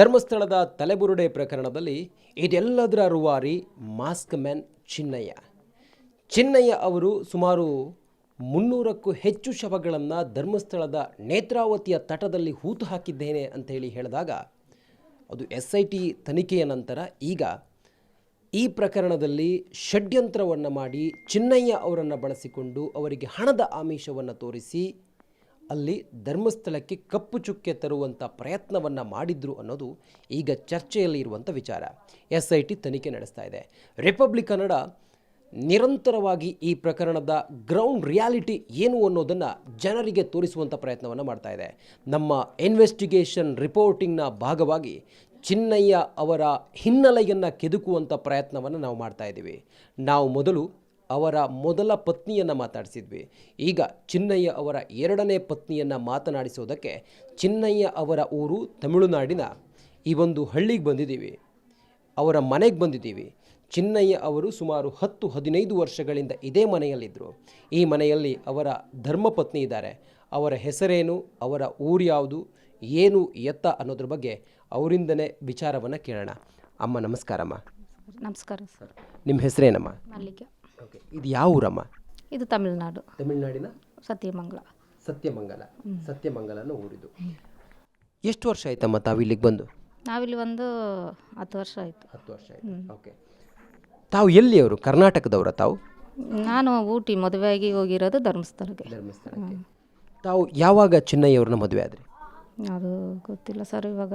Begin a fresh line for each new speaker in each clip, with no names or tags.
ಧರ್ಮಸ್ಥಳದ ತಲೆಬುರುಡೆ ಪ್ರಕರಣದಲ್ಲಿ ಇದೆಲ್ಲದರ ರುವಾರಿ ಮಾಸ್ಕ್ ಮ್ಯಾನ್ ಚಿನ್ನಯ್ಯ. ಚಿನ್ನಯ್ಯ ಅವರು ಸುಮಾರು ಮುನ್ನೂರಕ್ಕೂ ಹೆಚ್ಚು ಶವಗಳನ್ನು ಧರ್ಮಸ್ಥಳದ ನೇತ್ರಾವತಿಯ ತಟದಲ್ಲಿ ಹೂತು ಹಾಕಿದ್ದೇನೆ ಅಂತೇಳಿ ಹೇಳಿದಾಗ ಅದು ಎಸ್ ಐ ಟಿ ತನಿಖೆಯ ನಂತರ ಈಗ ಈ ಪ್ರಕರಣದಲ್ಲಿ ಷಡ್ಯಂತ್ರವನ್ನು ಮಾಡಿ ಚಿನ್ನಯ್ಯ ಅವರನ್ನು ಬಳಸಿಕೊಂಡು ಅವರಿಗೆ ಹಣದ ಆಮಿಷವನ್ನು ತೋರಿಸಿ ಅಲ್ಲಿ ಧರ್ಮಸ್ಥಳಕ್ಕೆ ಕಪ್ಪು ಚುಕ್ಕೆ ತರುವಂಥ ಪ್ರಯತ್ನವನ್ನು ಮಾಡಿದ್ರು ಅನ್ನೋದು ಈಗ ಚರ್ಚೆಯಲ್ಲಿ ಇರುವಂಥ ವಿಚಾರ. ಎಸ್ ಐ ಟಿ ತನಿಖೆ ನಡೆಸ್ತಾ ಇದೆ. ರಿಪಬ್ಲಿಕ್ ಕನ್ನಡ ನಿರಂತರವಾಗಿ ಈ ಪ್ರಕರಣದ ಗ್ರೌಂಡ್ ರಿಯಾಲಿಟಿ ಏನು ಅನ್ನೋದನ್ನು ಜನರಿಗೆ ತೋರಿಸುವಂಥ ಪ್ರಯತ್ನವನ್ನು ಮಾಡ್ತಾ ಇದೆ. ನಮ್ಮ ಇನ್ವೆಸ್ಟಿಗೇಷನ್ ರಿಪೋರ್ಟಿಂಗ್ನ ಭಾಗವಾಗಿ ಚಿನ್ನಯ್ಯ ಅವರ ಹಿನ್ನೆಲೆಯನ್ನು ಕೆದಕುವಂಥ ಪ್ರಯತ್ನವನ್ನು ನಾವು ಮಾಡ್ತಾ ಇದ್ದೀವಿ. ನಾವು ಮೊದಲು ಅವರ ಮೊದಲ ಪತ್ನಿಯನ್ನು ಮಾತಾಡಿಸಿದ್ವಿ. ಈಗ ಚಿನ್ನಯ್ಯ ಅವರ ಎರಡನೇ ಪತ್ನಿಯನ್ನು ಮಾತನಾಡಿಸೋದಕ್ಕೆ ಚಿನ್ನಯ್ಯ ಅವರ ಊರು ತಮಿಳುನಾಡಿನ ಈ ಒಂದು ಹಳ್ಳಿಗೆ ಬಂದಿದ್ದೀವಿ. ಅವರ ಮನೆಗೆ ಬಂದಿದ್ದೀವಿ. ಚಿನ್ನಯ್ಯ ಅವರು ಸುಮಾರು ಹತ್ತು ಹದಿನೈದು ವರ್ಷಗಳಿಂದ ಇದೇ ಮನೆಯಲ್ಲಿದ್ದರು ಈ ಮನೆಯಲ್ಲಿ ಅವರ ಧರ್ಮಪತ್ನಿ ಇದ್ದಾರೆ. ಅವರ ಹೆಸರೇನು ಅವರ ಊರು ಯಾವುದು ಏನು ಎತ್ತ ಅನ್ನೋದ್ರ ಬಗ್ಗೆ ಅವರಿಂದನೇ ವಿಚಾರವನ್ನು ಕೇಳೋಣ. ಅಮ್ಮ ನಮಸ್ಕಾರಮ್ಮ.
ನಮಸ್ಕಾರ ಸರ್.
ನಿಮ್ಮ ಹೆಸರೇನಮ್ಮ?
ಮಲ್ಲಿಗೆ.
ಓಕೆ ಇದು ಯಾವ ಊರಮ್ಮ?
ಇದು ತಮಿಳುನಾಡು.
ತಮಿಳುನಾಡಿನ?
ಸತ್ಯಮಂಗಲ.
ಸತ್ಯಮಂಗಲ. ಸತ್ಯಮಂಗಲನ ಊರಿದು. ಎಷ್ಟು ವರ್ಷ ಆಯ್ತಮ್ಮ ತಾವು ಇಲ್ಲಿಗೆ ಬಂದು?
ನಾವಿಲ್ಲಿ ಒಂದು ಹತ್ತು ವರ್ಷ ಆಯಿತು.
ಹತ್ತು ವರ್ಷ ಆಯ್ತು. ಓಕೆ. ತಾವು ಎಲ್ಲಿಯವರು? ಕರ್ನಾಟಕದವರ ತಾವು?
ನಾನು ಊಟಿ ಮದುವೆಯಾಗಿ ಹೋಗಿರೋದು ಧರ್ಮಸ್ಥಳಕ್ಕೆ.
ಧರ್ಮಸ್ಥಳಕ್ಕೆ. ತಾವು ಯಾವಾಗ ಚಿನ್ನಯ್ಯವ್ರನ್ನ ಮದುವೆ ಆದ್ರಿ?
ಅದು ಗೊತ್ತಿಲ್ಲ ಸರ್ ಇವಾಗ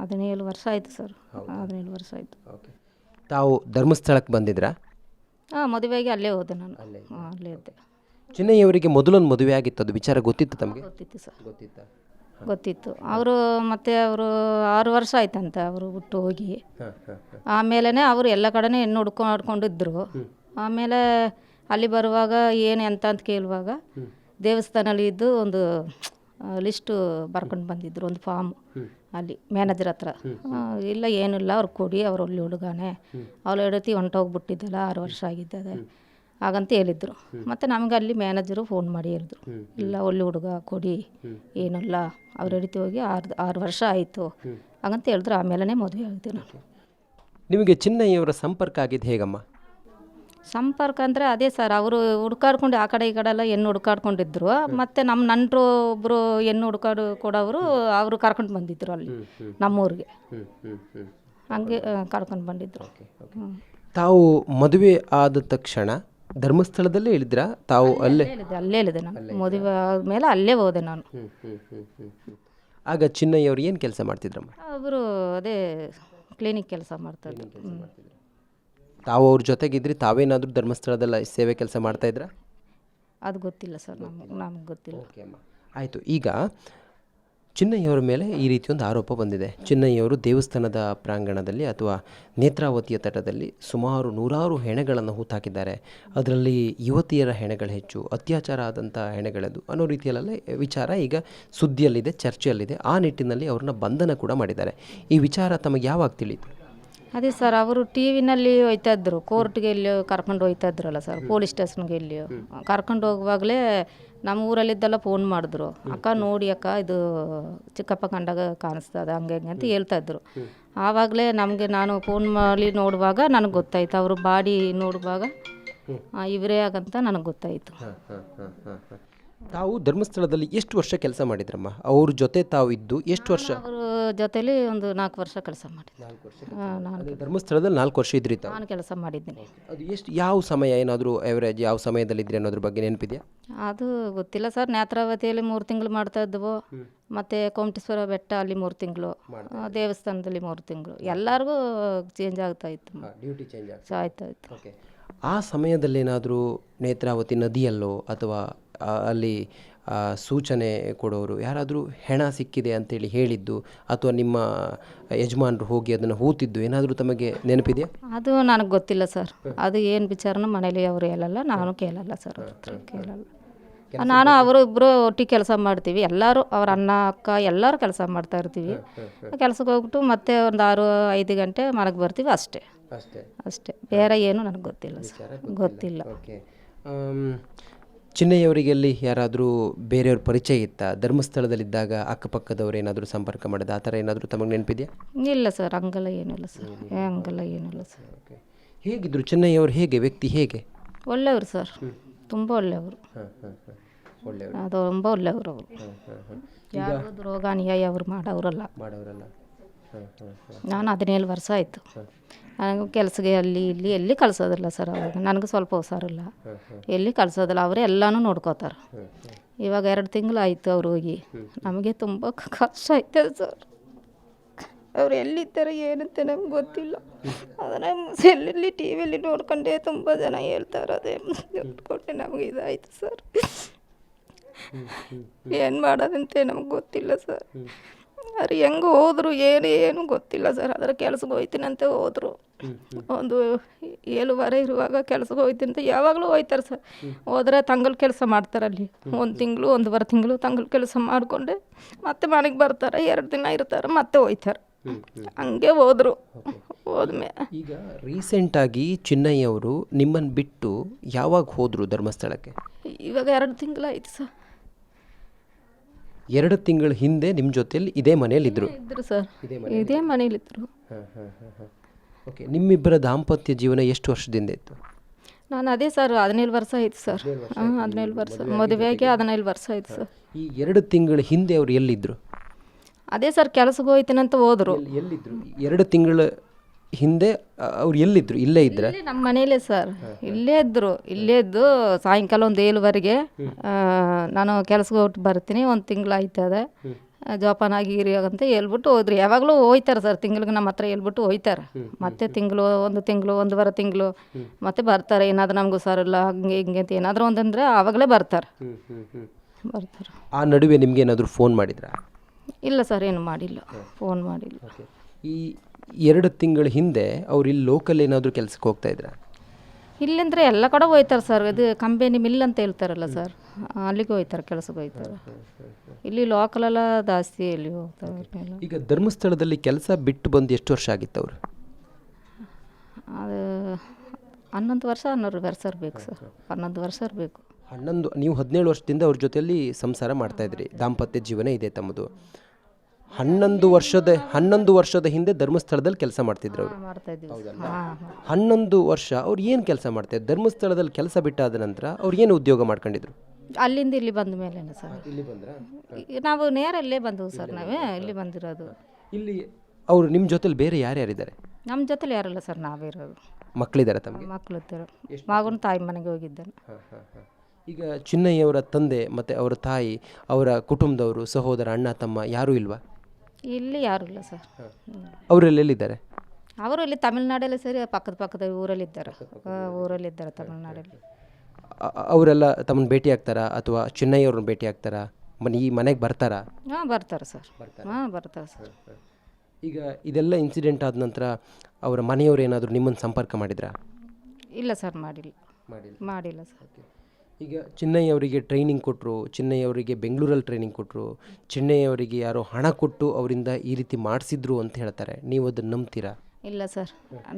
ಹದಿನೇಳು ವರ್ಷ ಆಯಿತು ಸರ್. ಹದಿನೇಳು ವರ್ಷ ಆಯಿತು.
ಓಕೆ. ತಾವು ಧರ್ಮಸ್ಥಳಕ್ಕೆ ಬಂದಿದ್ರಾ?
ಹಾಂ ಮದುವೆಯಾಗಿ ಅಲ್ಲೇ ಹೋದೆ ನಾನು. ಹಾಂ ಅಲ್ಲೇ ಇದ್ದೆ.
ಚಿನ್ನಯ್ಯವರಿಗೆ ಮೊದಲೊಂದು ಮದುವೆ ಆಗಿತ್ತು ಅದು ವಿಚಾರ ಗೊತ್ತಿತ್ತು ತಮಗೆ?
ಗೊತ್ತಿತ್ತು ಸರ್.
ಗೊತ್ತಿತ್ತಾ?
ಗೊತ್ತಿತ್ತು. ಅವರು ಮತ್ತೆ ಅವರು ಆರು ವರ್ಷ ಆಯ್ತಂತೆ ಅವರು ಹುಟ್ಟು ಹೋಗಿ.
ಹಾಂ ಹಾಂ ಹಾಂ.
ಆಮೇಲೆ ಅವರು ಎಲ್ಲ ಕಡೆನೇ ಹೆಣ್ಣು ಹುಡ್ಕೊಂಡ್ಕೊಂಡಿದ್ರು ಆಮೇಲೆ ಅಲ್ಲಿ ಬರುವಾಗ ಏನು ಎಂತ ಅಂತ ಕೇಳುವಾಗ ದೇವಸ್ಥಾನಲ್ಲಿ ಇದ್ದು ಒಂದು ಲಿಸ್ಟು ಬರ್ಕೊಂಡು ಬಂದಿದ್ರು ಒಂದು ಫಾರ್ಮ್. ಅಲ್ಲಿ ಮ್ಯಾನೇಜರ್ ಹತ್ರ. ಇಲ್ಲ ಏನಿಲ್ಲ ಅವ್ರು ಕೊಡಿ ಅವ್ರು ಒಳ್ಳೆ ಹುಡುಗನೇ. ಅವಳು ಹೆಡತಿ ಹೊಂಟೋಗ್ಬಿಟ್ಟಿದ್ದಲ್ಲ ಆರು ವರ್ಷ ಆಗಿದ್ದದೆ ಹಾಗಂತ ಹೇಳಿದ್ರು. ಮತ್ತು ನಮಗೆ ಅಲ್ಲಿ ಮ್ಯಾನೇಜರು ಫೋನ್ ಮಾಡಿ ಹೇಳಿದ್ರು. ಇಲ್ಲ ಒಳ್ಳೆ ಹುಡುಗ ಕೊಡಿ. ಏನಲ್ಲ ಅವ್ರ ಹೆಡತಿ ಹೋಗಿ ಆರು ಆರು ವರ್ಷ ಆಯಿತು. ಹಾಗಂತ ಹೇಳಿದ್ರು. ಆಮೇಲೆ ಮದುವೆ ಆಗ್ತೀವಿ ನಾನು
ನಿಮಗೆ ಚಿನ್ನಯ್ಯವರ ಸಂಪರ್ಕ ಆಗಿದ್ದು ಹೇಗಮ್ಮ?
ಸಂಪರ್ಕ ಅಂದರೆ ಅದೇ ಸರ್ ಅವರು ಹುಡ್ಕಾಡ್ಕೊಂಡು ಆ ಕಡೆ ಈ ಕಡೆ ಎಲ್ಲ ಹೆಣ್ಣು ಹುಡ್ಕಾಡ್ಕೊಂಡಿದ್ರು. ಮತ್ತು ನಮ್ಮ ನಂಟರು ಒಬ್ಬರು ಹೆಣ್ಣು ಹುಡ್ಕಾಡು ಕೊಡೋರು ಅವರು ಕರ್ಕೊಂಡು ಬಂದಿದ್ರು ಅಲ್ಲಿ ನಮ್ಮೂರಿಗೆ. ಹಂಗೆ ಕರ್ಕೊಂಡು ಬಂದಿದ್ರು. ಹ್ಮ್.
ತಾವು ಮದುವೆ ಆದ ತಕ್ಷಣ ಧರ್ಮಸ್ಥಳದಲ್ಲೇ ಹೇಳಿದ್ರ? ತಾವು ಅಲ್ಲೇ
ಅಲ್ಲೇ? ಹೇಳಿದೆ ನಾನು. ಮದುವೆ ಆದಮೇಲೆ ಅಲ್ಲೇ ಹೋದೆ ನಾನು.
ಆಗ ಚಿನ್ನಯ್ಯವ್ರು ಏನು ಕೆಲಸ ಮಾಡ್ತಿದ್ರಮ್ಮ
ಅವರು ಅದೇ ಕ್ಲಿನಿಕ್ ಕೆಲಸ ಹ್ಮ್.
ತಾವು ಅವ್ರ ಜೊತೆಗಿದ್ರಿ ತಾವೇನಾದರೂ ಧರ್ಮಸ್ಥಳದಲ್ಲ ಸೇವೆ ಕೆಲಸ ಮಾಡ್ತಾ ಇದ್ರಾ?
ಅದು ಗೊತ್ತಿಲ್ಲ ಸರ್ ನಮ್ಗೆ ನಮ್ಗೆ ಗೊತ್ತಿಲ್ಲ.
ಓಕೆ ಅಮ್ಮ. ಆಯಿತು ಈಗ ಚಿನ್ನಯ್ಯವರ ಮೇಲೆ ಈ ರೀತಿ ಒಂದು ಆರೋಪ ಬಂದಿದೆ. ಚಿನ್ನಯ್ಯವರು ದೇವಸ್ಥಾನದ ಪ್ರಾಂಗಣದಲ್ಲಿ ಅಥವಾ ನೇತ್ರಾವತಿಯ ತಟದಲ್ಲಿ ಸುಮಾರು ನೂರಾರು ಹೆಣೆಗಳನ್ನು ಹೂತಾಕಿದ್ದಾರೆ. ಅದರಲ್ಲಿ ಯುವತಿಯರ ಹೆಣೆಗಳು ಹೆಚ್ಚು ಅತ್ಯಾಚಾರ ಆದಂಥ ಹೆಣೆಗಳದು ಅನ್ನೋ ರೀತಿಯಲ್ಲೆಲ್ಲ ವಿಚಾರ ಈಗ ಸುದ್ದಿಯಲ್ಲಿದೆ ಚರ್ಚೆಯಲ್ಲಿದೆ. ಆ ನಿಟ್ಟಿನಲ್ಲಿ ಅವ್ರನ್ನ ಬಂಧನ ಕೂಡ ಮಾಡಿದ್ದಾರೆ. ಈ ವಿಚಾರ ತಮಗೆ ಯಾವಾಗ ತಿಳಿಯಿತು
ಅದೇ ಸರ್, ಅವರು ಟಿ ವಿನಲ್ಲಿ ಹೋಯ್ತಾ ಇದ್ರು ಕೋರ್ಟ್ಗೆ ಎಲ್ಲಿ ಕರ್ಕೊಂಡು ಹೋಯ್ತಾ ಇದ್ರಲ್ಲ ಸರ್, ಪೊಲೀಸ್ ಸ್ಟೇಷನ್ಗೆ ಎಲ್ಲಿ ಕರ್ಕೊಂಡು ಹೋಗುವಾಗಲೇ ನಮ್ಮ ಊರಲ್ಲಿದ್ದೆಲ್ಲ ಫೋನ್ ಮಾಡಿದ್ರು. ಅಕ್ಕ ನೋಡಿ ಅಕ್ಕ, ಇದು ಚಿಕ್ಕಪ್ಪ ಕಂಡಾಗ ಕಾಣಿಸ್ತದೆ, ಹಂಗೆ ಹಂಗೆ ಅಂತ ಹೇಳ್ತಾ ಇದ್ರು ಆವಾಗಲೇ ನಮಗೆ ನಾನು ಫೋನ್ ಮಾಡಿ ನೋಡುವಾಗ ನನಗೆ ಗೊತ್ತಾಯ್ತು. ಅವರು ಬಾಡಿ ನೋಡುವಾಗ ಇವರೇ ಆಗಂತ ನನಗೆ ಗೊತ್ತಾಯಿತು.
ತಾವು ಧರ್ಮಸ್ಥಳದಲ್ಲಿ ಎಷ್ಟು ವರ್ಷ ಕೆಲಸ ಮಾಡಿದ್ರಮ್ಮ? ಅವ್ರ ಜೊತೆ ತಾವು ಇದ್ದು ಎಷ್ಟು ವರ್ಷ?
ಅವ್ರ ಜೊತೆಲಿ ಒಂದು ನಾಲ್ಕು ವರ್ಷ ಕೆಲಸ ಮಾಡಿದ್ದೆ
ನಾಲ್ಕು ವರ್ಷ
ನಾನು
ಧರ್ಮಸ್ಥಳದಲ್ಲಿ ನಾಲ್ಕು ವರ್ಷ ಇದ್ರಿ ತಾವು?
ನಾನು ಕೆಲಸ ಮಾಡಿದ್ದೀನಿ.
ಅದು ಎಷ್ಟು ಯಾವ ಸಮಯ ಏನಾದರೂ ಎವರೇಜ್ ಯಾವ ಸಮಯದಲ್ಲಿ ಇದ್ರಿ ಅನ್ನೋದ್ರ ಬಗ್ಗೆ ನೆನಪಿದೆಯಾ?
ಅದು ಗೊತ್ತಿಲ್ಲ ಸರ್ ನೇತ್ರಾವತಿಯಲ್ಲಿ ಮೂರು ತಿಂಗಳು ಮಾಡ್ತಾ ಇದ್ವು ಮತ್ತು ಕೋಮಟೇಶ್ವರ ಬೆಟ್ಟ ಅಲ್ಲಿ ಮೂರು ತಿಂಗಳು. ದೇವಸ್ಥಾನದಲ್ಲಿ ಮೂರು ತಿಂಗಳು. ಎಲ್ಲರಿಗೂ ಚೇಂಜ್ ಆಗ್ತಾ ಇತ್ತು.
ಡ್ಯೂಟಿ ಚೇಂಜ್
ಆಯ್ತಾ ಇತ್ತು.
ಓಕೆ ಆ ಸಮಯದಲ್ಲಿ ಏನಾದರೂ ನೇತ್ರಾವತಿ ನದಿಯಲ್ಲೋ ಅಥವಾ ಅಲ್ಲಿ ಸೂಚನೆ ಕೊಡೋರು ಯಾರಾದರೂ ಹೆಣ ಸಿಕ್ಕಿದೆ ಅಂತೇಳಿ ಹೇಳಿದ್ದು ಅಥವಾ ನಿಮ್ಮ ಯಜಮಾನರು ಹೋಗಿ ಅದನ್ನು ಹೂತಿದ್ದು ಏನಾದರೂ ತಮಗೆ ನೆನಪಿದೆಯಾ?
ಅದು ನನಗೆ ಗೊತ್ತಿಲ್ಲ ಸರ್. ಅದು ಏನು ವಿಚಾರನೂ ಮನೇಲಿ ಅವರು ಹೇಳಲ್ಲ ನಾನು ಕೇಳಲ್ಲ ಸರ್ ಅವ್ರ ಹತ್ರ ಕೇಳಲ್ಲ. ನಾನು ಅವರು ಇಬ್ಬರು ಒಟ್ಟಿಗೆ ಕೆಲಸ ಮಾಡ್ತೀವಿ ಎಲ್ಲರೂ ಅವ್ರ ಅಣ್ಣ ಅಕ್ಕ ಎಲ್ಲರೂ ಕೆಲಸ ಮಾಡ್ತಾ ಇರ್ತೀವಿ. ಕೆಲಸಕ್ಕೆ ಹೋಗ್ಬಿಟ್ಟು ಮತ್ತೆ ಒಂದು ಆರು ಐದು ಗಂಟೆ ಮನೆಗೆ ಬರ್ತೀವಿ ಅಷ್ಟೇ.
ಅಷ್ಟೇ.
ಅಷ್ಟೇ. ಬೇರೆ ಏನು ನನಗೆ ಗೊತ್ತಿಲ್ಲ ಸರ್. ಗೊತ್ತಿಲ್ಲ.
ಓಕೆ. ಚಿನ್ನಯ್ಯವರಿಗೆ ಅಲ್ಲಿ ಯಾರಾದರೂ ಬೇರೆಯವ್ರ ಪರಿಚಯ ಇತ್ತಾ? ಧರ್ಮಸ್ಥಳದಲ್ಲಿದ್ದಾಗ ಅಕ್ಕಪಕ್ಕದವ್ರು ಏನಾದರೂ ಸಂಪರ್ಕ ಮಾಡಿದ? ಆ ಥರ ಏನಾದರೂ ತಮಗೆ ನೆನಪಿದೆಯಾ?
ಇಲ್ಲ ಸರ್ ಹಂಗಲ್ಲ ಏನಿಲ್ಲ ಸರ್. ಏ ಹಂಗೆಲ್ಲ ಏನಿಲ್ಲ ಸರ್.
ಹೇಗಿದ್ರು ಚೆನ್ನಯ್ಯವ್ರು ಹೇಗೆ? ವ್ಯಕ್ತಿ ಹೇಗೆ?
ಒಳ್ಳೆಯವರು ಸರ್. ತುಂಬ ಒಳ್ಳೆಯವರು.
ಒಳ್ಳೆಯವರು.
ಅದು ತುಂಬ ಒಳ್ಳೆಯವರು ಅವರು. ಯಾವುದು ರೋಗ ಅನ್ಯಾಯ ಅವ್ರು ಮಾಡೋರಲ್ಲ
ಮಾಡೋರಲ್ಲ
ನಾನು ಹದಿನೇಳು ವರ್ಷ ಆಯಿತು. ನನಗೆ ಕೆಲಸಕ್ಕೆ ಅಲ್ಲಿ ಇಲ್ಲಿ ಎಲ್ಲಿ ಕಳಿಸೋದಿಲ್ಲ ಸರ್ ಅವಾಗ. ನನಗೆ ಸ್ವಲ್ಪ ಹುಷಾರಿಲ್ಲ. ಎಲ್ಲಿ ಕಳಿಸೋದಿಲ್ಲ. ಅವರೇ ಎಲ್ಲನೂ ನೋಡ್ಕೋತಾರೆ. ಇವಾಗ ಎರಡು ತಿಂಗಳು ಆಯಿತು ಅವ್ರು ಹೋಗಿ. ನಮಗೆ ತುಂಬ ಕಷ್ಟ ಆಯ್ತದೆ ಸರ್. ಅವ್ರು ಎಲ್ಲಿದ್ದಾರೆ, ಏನಂತ ನಮ್ಗೆ ಗೊತ್ತಿಲ್ಲ. ಅದನ್ನ ಸೆಲ್ಲಲ್ಲಿ ಟಿ ವಿಯಲ್ಲಿ ನೋಡ್ಕೊಂಡೆ ತುಂಬ ಜನ ಹೇಳ್ತಾರೆ, ಅದೇ ನೋಡ್ಕೊಂಡೆ ನಮಗೆ ಇದಾಯ್ತು ಸರ್. ಏನು ಮಾಡೋದಂತೆ ನಮ್ಗೆ ಗೊತ್ತಿಲ್ಲ ಸರ್. ಅವ್ರು ಹೆಂಗೆ ಹೋದ್ರು ಏನು ಏನು ಗೊತ್ತಿಲ್ಲ ಸರ್. ಅದರ ಕೆಲ್ಸಕ್ಕೆ ಹೋಯ್ತೀನಂತೆ ಹೋದ್ರು. ಒಂದು ಏಳುವರೆ ಇರುವಾಗ ಕೆಲ್ಸಕ್ಕೆ ಹೋಯ್ತೀನಿ ಅಂತ ಯಾವಾಗಲೂ ಹೋಯ್ತಾರೆ ಸರ್. ಹೋದ್ರೆ ತಂಗಲ್ ಕೆಲಸ ಮಾಡ್ತಾರೆ ಅಲ್ಲಿ. ಒಂದು ತಿಂಗಳು ಒಂದುವರೆ ತಿಂಗಳು ತಂಗಲ್ ಕೆಲಸ ಮಾಡಿಕೊಂಡೆ ಮತ್ತೆ ಮನೆಗೆ ಬರ್ತಾರೆ. ಎರಡು ದಿನ ಇರ್ತಾರೆ ಮತ್ತೆ ಹೋಯ್ತಾರೆ. ಹಂಗೆ ಹೋದ್ರು. ಹೋದ್ಮೇಲೆ
ಈಗ ರೀಸೆಂಟಾಗಿ ಚಿನ್ನಯ್ಯವರು ನಿಮ್ಮನ್ನು ಬಿಟ್ಟು ಯಾವಾಗ ಹೋದರು ಧರ್ಮಸ್ಥಳಕ್ಕೆ?
ಇವಾಗ ಎರಡು ತಿಂಗಳಾಯ್ತು ಸರ್.
ಎರಡು ತಿಂಗಳ ಹಿಂದೆ ನಿಮ್ಮ ಜೊತೆಯಲ್ಲಿ ಇದೇ ಮನೆಯಲ್ಲಿದ್ದರು
ಇದ್ರು ಸರ್. ಇದೇ ಮನೇಲಿದ್ರು
ಇದ್ರು ಹಾಂ ಹಾಂ ಹಾಂ ಓಕೆ ನಿಮ್ಮಿಬ್ಬರ ದಾಂಪತ್ಯ ಜೀವನ ಎಷ್ಟು ವರ್ಷದಿಂದ ಇತ್ತು?
ನಾನು ಅದೇ ಸರ್ ಹದಿನೇಳು ವರ್ಷ ಆಯ್ತು ಸರ್. ಹದಿನೈದು ಹದಿನೇಳು ವರ್ಷ. ಮದುವೆಗೆ ಹದಿನೈದು ವರ್ಷ ಆಯ್ತು ಸರ್.
ಈ ಎರಡು ತಿಂಗಳ ಹಿಂದೆ ಅವರು ಎಲ್ಲಿದ್ದರು
ಅದೇ ಸರ್ ಕೆಲ್ಸಕ್ಕೆ ಹೋಯ್ತೀನಂತ ಹೋದ್ರು.
ಎಲ್ಲಿದ್ದರು ಎರಡು ತಿಂಗಳ ಹಿಂದೆ ಅವ್ರು ಎಲ್ಲಿದ್ರು? ಇಲ್ಲೇ ಇದ್ರ?
ಇಲ್ಲಿ ನಮ್ಮ ಮನೇಲೆ ಸರ್. ಇಲ್ಲೇ ಇದ್ದರು ಇಲ್ಲೇ ಇದ್ದು ಸಾಯಂಕಾಲ ಒಂದು ಏಳುವರೆಗೆ ಆ, ನಾನು ಕೆಲ್ಸಕ್ಕೆ ಹೊಟ್ಟು ಬರ್ತೀನಿ. ಒಂದು ತಿಂಗಳು ಆಯ್ತದೆ ಜೋಪಾನಾಗಿ ಇರಿ ಅಂತ ಹೇಳ್ಬಿಟ್ಟು ಹೋದ್ರಿ. ಯಾವಾಗಲೂ ಹೋಯ್ತಾರೆ ಸರ್. ತಿಂಗ್ಳಿಗೆ ನಮ್ಮ ಹತ್ರ ಹೇಳ್ಬಿಟ್ಟು ಹೋಯ್ತಾರೆ. ಮತ್ತೆ ತಿಂಗಳು ಒಂದು ತಿಂಗಳು ಒಂದೂವರೆ ತಿಂಗಳು ಮತ್ತೆ ಬರ್ತಾರೆ. ಏನಾದರೂ ನಮಗೂ ಸರ್ ಇಲ್ಲ ಹಂಗೆ ಹಿಂಗೆ ಅಂತ ಏನಾದರೂ ಒಂದಂದ್ರೆ ಆವಾಗಲೇ ಬರ್ತಾರೆ. ಬರ್ತಾರೆ.
ಆ ನಡುವೆ ನಿಮ್ಗೆ ಏನಾದರೂ ಫೋನ್ ಮಾಡಿದ್ರಾ?
ಇಲ್ಲ ಸರ್ ಏನು ಮಾಡಿಲ್ಲ. ಫೋನ್ ಮಾಡಿಲ್ಲ.
ಈ ಎರಡು ತಿಂಗಳ ಹಿಂದೆ ಅವ್ರು ಇಲ್ಲಿ ಲೋಕಲ್ ಏನಾದರೂ ಕೆಲಸಕ್ಕೆ ಹೋಗ್ತಾ ಇದ್ರ?
ಇಲ್ಲಿಂದ್ರೆ ಎಲ್ಲ ಕಡೆ ಹೋಯ್ತಾರೆ ಸರ್. ಇದು ಕಂಪೆನಿ ಮಿಲ್ ಅಂತ ಹೇಳ್ತಾರಲ್ಲ ಸರ್. ಅಲ್ಲಿಗೆ ಹೋಯ್ತಾರೆ ಕೆಲಸಕ್ಕೆ ಹೋಯ್ತಾರೆ. ಇಲ್ಲಿ ಲೋಕಲೆಲ್ಲ ಜಾಸ್ತಿ ಇಲ್ಲಿ ಹೋಗ್ತಾರೆ
ಈಗ ಧರ್ಮಸ್ಥಳದಲ್ಲಿ ಕೆಲಸ ಬಿಟ್ಟು ಬಂದು ಎಷ್ಟು ವರ್ಷ ಆಗಿತ್ತು ಅವರು?
ಅದು ಹನ್ನೊಂದು ವರ್ಷ ಹನ್ನೊಂದು ವರ್ಷ ಇರಬೇಕು ಸರ್. ಹನ್ನೊಂದು ವರ್ಷ ಇರಬೇಕು.
ಹನ್ನೊಂದು ನೀವು ಹದಿನೇಳು ವರ್ಷದಿಂದ ಅವ್ರ ಜೊತೆಯಲ್ಲಿ ಸಂಸಾರ ಮಾಡ್ತಾ ಇದ್ರಿ. ದಾಂಪತ್ಯ ಜೀವನ ಇದೆ ತಮ್ಮದು. ಹನ್ನೊಂದು ವರ್ಷದ ಹನ್ನೊಂದು ವರ್ಷದ ಹಿಂದೆ ಧರ್ಮಸ್ಥಳದಲ್ಲಿ ಕೆಲಸ ಮಾಡ್ತಿದ್ರು ಅವರು
ಮಾಡ್ತಾ
ಹನ್ನೊಂದು ವರ್ಷ ಅವ್ರು ಏನು ಕೆಲಸ ಮಾಡ್ತಾರೆ ಧರ್ಮಸ್ಥಳದಲ್ಲಿ ಕೆಲಸ ಬಿಟ್ಟಾದ ನಂತರ ಅವ್ರು ಏನು ಉದ್ಯೋಗ ಮಾಡ್ಕೊಂಡಿದ್ರು?
ಅಲ್ಲಿಂದ ಇಲ್ಲಿ ಬಂದ ಮೇಲೆ ಸರ್?
ಇಲ್ಲಿ ಬಂದ್ರ?
ನಾವು ನೇರ ಇಲ್ಲೇ ಬಂದವು ಸರ್ ನಾವೇ ಇಲ್ಲಿ ಬಂದಿರೋದು.
ಇಲ್ಲಿ ಅವರು ನಿಮ್ಮ ಜೊತೆಲಿ ಬೇರೆ ಯಾರ್ಯಾರಿದ್ದಾರೆ?
ನಮ್ಮ ಜೊತೆಲಿ ಯಾರಲ್ಲ ಸರ್ ನಾವೇ ಇರೋದು.
ಮಕ್ಕಳಿದ್ದಾರೆ ತಮಗೆ?
ಮಕ್ಕಳು ಇದ್ದಾರೆ. ಮಗನ ತಾಯಿ ಮನೆಗೆ ಹೋಗಿದ್ದಾನೆ.
ಈಗ ಚಿನ್ನಯ್ಯವರ ತಂದೆ ಮತ್ತು ಅವರ ತಾಯಿ ಅವರ ಕುಟುಂಬದವರು ಸಹೋದರ ಅಣ್ಣ ತಮ್ಮ ಯಾರೂ ಇಲ್ವಾ?
ಇಲ್ಲಿ ಯಾರೂ ಇಲ್ಲ ಸರ್.
ಅವರೆಲ್ಲ ಎಲ್ಲಿದ್ದಾರೆ?
ಅವರು ಇಲ್ಲಿ ತಮಿಳ್ನಾಡಲ್ಲಿ ಸರಿ ಪಕ್ಕದ ಪಕ್ಕದ ಊರಲ್ಲಿದ್ದಾರೆ ಇದ್ದಾರೆ. ಊರಲ್ಲಿದ್ದಾರೆ ತಮಿಳ್ನಾಡಲ್ಲಿ.
ಅವರೆಲ್ಲ ತಮ್ಮನ್ನ ಭೇಟಿ ಆಗ್ತಾರಾ? ಅಥವಾ ಚೆನ್ನೈಯವ್ರನ್ನ ಭೇಟಿ ಆಗ್ತಾರಾ? ಮನೆ ಈ ಮನೆಗೆ ಬರ್ತಾರಾ?
ಹಾಂ ಬರ್ತಾರೆ ಸರ್. ಹಾಂ ಬರ್ತಾರೆ ಸರ್.
ಈಗ ಇದೆಲ್ಲ ಇನ್ಸಿಡೆಂಟ್ ಆದ ನಂತರ ಅವರ ಮನೆಯವರು ಏನಾದರೂ ನಿಮ್ಮನ್ನು ಸಂಪರ್ಕ ಮಾಡಿದ್ರಾ?
ಇಲ್ಲ ಸರ್ ಮಾಡಿಲ್ಲ.
ಮಾಡಿಲ್ಲ.
ಮಾಡಿಲ್ಲ ಸರ್.
ಈಗ ಚಿನ್ನಯ್ಯವರಿಗೆ ಟ್ರೈನಿಂಗ್ ಕೊಟ್ಟರು ಚಿನ್ನಯ್ಯವರಿಗೆ ಬೆಂಗಳೂರಲ್ಲಿ ಟ್ರೈನಿಂಗ್ ಕೊಟ್ಟರು ಚಿನ್ನಯ್ಯವರಿಗೆ ಯಾರೋ ಹಣ ಕೊಟ್ಟು ಅವರಿಂದ ಈ ರೀತಿ ಮಾಡಿಸಿದ್ರು ಅಂತ ಹೇಳ್ತಾರೆ. ನೀವು ಅದನ್ನು ನಂಬ್ತೀರಾ?
ಇಲ್ಲ ಸರ್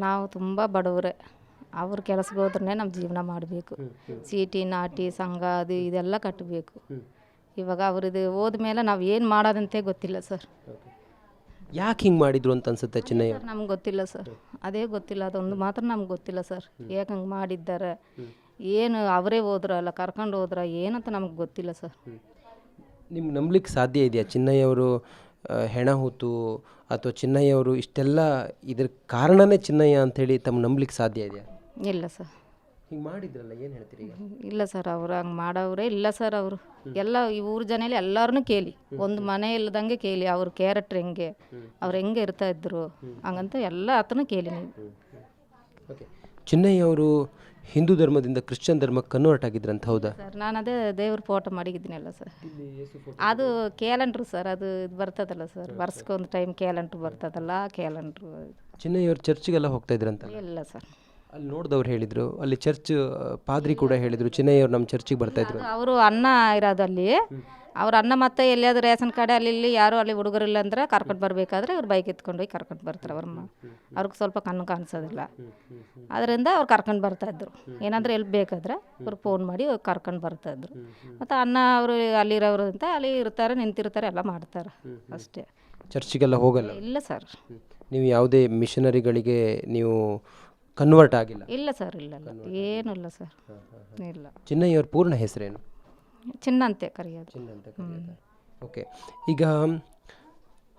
ನಾವು ತುಂಬ ಬಡವರೇ. ಅವ್ರ ಕೆಲಸಕ್ಕೆ ಹೋದ್ರೆ ನಮ್ಮ ಜೀವನ ಮಾಡಬೇಕು. ಸಿಟಿ ನಾಟಿ ಸಂಘ ಅದು ಇದೆಲ್ಲ ಕಟ್ಟಬೇಕು ಇವಾಗ ಅವ್ರದ್ದು ಹೋದ್ಮೇಲೆ ನಾವು ಏನು ಮಾಡೋದಂತೆ ಗೊತ್ತಿಲ್ಲ ಸರ್.
ಯಾಕೆ ಹಿಂಗೆ ಮಾಡಿದ್ರು ಅಂತ ಅನ್ಸುತ್ತೆ ಚಿನ್ನಯ್ಯ
ನಮ್ಗೆ ಗೊತ್ತಿಲ್ಲ ಸರ್. ಅದೇ ಗೊತ್ತಿಲ್ಲ ಅದೊಂದು ಮಾತ್ರ ನಮ್ಗೆ ಗೊತ್ತಿಲ್ಲ ಸರ್. ಯಾಕೆ ಹಂಗೆ ಮಾಡಿದ್ದಾರೆ? ಏನು ಅವರೇ ಹೋದ್ರಲ್ಲ ಕರ್ಕೊಂಡು ಹೋದ್ರ ಏನಂತ ನಮಗೆ ಗೊತ್ತಿಲ್ಲ ಸರ್.
ನಿಮ್ಗೆ ನಂಬಲಿಕ್ಕೆ ಸಾಧ್ಯ ಇದೆಯಾ? ಚಿನ್ನಯ್ಯವರು ಆ, ಹೆಣ ಹೂತು ಅಥವಾ ಚಿನ್ನಯ್ಯವರು ಇಷ್ಟೆಲ್ಲ ಇದ್ರ ಕಾರಣನೇ ಚಿನ್ನಯ್ಯ ಅಂಥೇಳಿ ತಮ್ಮ ನಂಬಲಿಕ್ಕೆ ಸಾಧ್ಯ ಇದೆಯಾ?
ಇಲ್ಲ ಸರ್.
ಹಿಂಗೆ ಮಾಡಿದ್ರಲ್ಲ ಏನು ಹೇಳ್ತೀರಿ ಈಗ?
ಇಲ್ಲ ಸರ್ ಅವ್ರು ಹಂಗೆ ಮಾಡೋರೇ ಇಲ್ಲ ಸರ್ ಅವರು. ಎಲ್ಲ ಈ ಊರ ಜನೇಲಿ ಎಲ್ಲರನ್ನೂ ಕೇಳಿ. ಒಂದು ಮನೆ ಇಲ್ಲದಂಗೆ ಕೇಳಿ ಅವ್ರ ಕ್ಯಾರೆಕ್ಟ್ರ್ ಹೆಂಗೆ ಅವ್ರು ಹೆಂಗೆ ಇರ್ತಾ ಇದ್ರು ಹಂಗಂತ ಎಲ್ಲ ಆತನೂ ಕೇಳಿ ನೀವು.
ಓಕೆ ಚಿನ್ನಯ್ಯವರು ಹಿಂದೂ ಧರ್ಮದಿಂದ ಕ್ರಿಶ್ಚಿಯನ್ ಧರ್ಮಕ್ಕೆ ಕನ್ವರ್ಟ್ ಆಗಿದ್ರಂತ ಹೌದಾ?
ಸರ್ ನಾನು ಅದೇ ದೇವ್ರ ಫೋಟೋ ಮಾಡಿಗಿದ್ದೀನಲ್ಲ ಸರ್. ಅದು ಕ್ಯಾಲೆಂಡ್ರು ಸರ್ ಅದು ಇದು ಬರ್ತದಲ್ಲ ಸರ್. ವರ್ಷಕ್ಕೊಂದು ಟೈಮ್ ಕ್ಯಾಲೆಂಡ್ರ್ ಬರ್ತದಲ್ಲ ಕ್ಯಾಲೆಂಡ್ರು
ಚಿನ್ನಯ್ಯವ್ರು ಚರ್ಚ್ಗೆಲ್ಲ ಹೋಗ್ತಾ ಇದ್ರಂತ?
ಇಲ್ಲ ಸರ್.
ಅಲ್ಲಿ ನೋಡಿದವ್ರು ಹೇಳಿದರು ಅಲ್ಲಿ ಚರ್ಚ್ ಪಾದ್ರಿ ಕೂಡ ಹೇಳಿದರು ಚಿನ್ನಯ್ಯವ್ರು ನಮ್ಮ ಚರ್ಚಿಗೆ ಬರ್ತಾ ಇದ್ರು
ಅವರು ಅನ್ನ ಇರೋದು ಅಲ್ಲಿ ಅವ್ರ ಅನ್ನ ಮತ್ತೆ ಎಲ್ಲಿಯಾದ್ರೂ ರೇಷನ್ ಕಾರ್ಡ್ ಅಲ್ಲಿ ಇಲ್ಲಿ ಯಾರು ಅಲ್ಲಿ ಹುಡುಗರಿಲ್ಲ ಅಂದ್ರೆ ಕರ್ಕೊಂಡು ಬರಬೇಕಾದ್ರೆ ಅವ್ರು ಬೈಕ್ ಎತ್ಕೊಂಡು ಹೋಗಿ ಕರ್ಕೊಂಡು ಬರ್ತಾರೆ. ಅವ್ರ ಅವ್ರಿಗೆ ಸ್ವಲ್ಪ ಕಣ್ಣು ಕಾಣಿಸೋದಿಲ್ಲ. ಅದರಿಂದ ಅವ್ರು ಕರ್ಕೊಂಡು ಬರ್ತಾಯಿದ್ರು ಏನಾದರೂ ಎಲ್ಲಿ ಬೇಕಾದ್ರೆ ಅವ್ರು ಫೋನ್ ಮಾಡಿ ಕರ್ಕೊಂಡು ಬರ್ತಾಯಿದ್ರು ಮತ್ತು ಅನ್ನ ಅವರು ಅಲ್ಲಿರೋರು ಅಂತ ಅಲ್ಲಿ ಇರ್ತಾರೆ ನಿಂತಿರ್ತಾರೆ ಎಲ್ಲ ಮಾಡ್ತಾರೆ. ಅಷ್ಟೇ.
ಚರ್ಚಿಗೆಲ್ಲ ಹೋಗಲ್ಲ?
ಇಲ್ಲ ಸರ್.
ನೀವು ಯಾವುದೇ ಮಿಷನರಿಗಳಿಗೆ ನೀವು ಕನ್ವರ್ಟ್ ಆಗಿಲ್ಲ?
ಇಲ್ಲ ಸರ್ ಇಲ್ಲ ಇಲ್ಲ. ಏನೂ ಇಲ್ಲ ಸರ್. ಇಲ್ಲ.
ಚಿನ್ನಯ್ಯವ್ರ ಪೂರ್ಣ ಹೆಸರೇನು?
ಚಿನ್ನ ಅಂತೆ ಕರೆಯೋದು.
ಅಂತ ಓಕೆ ಈಗ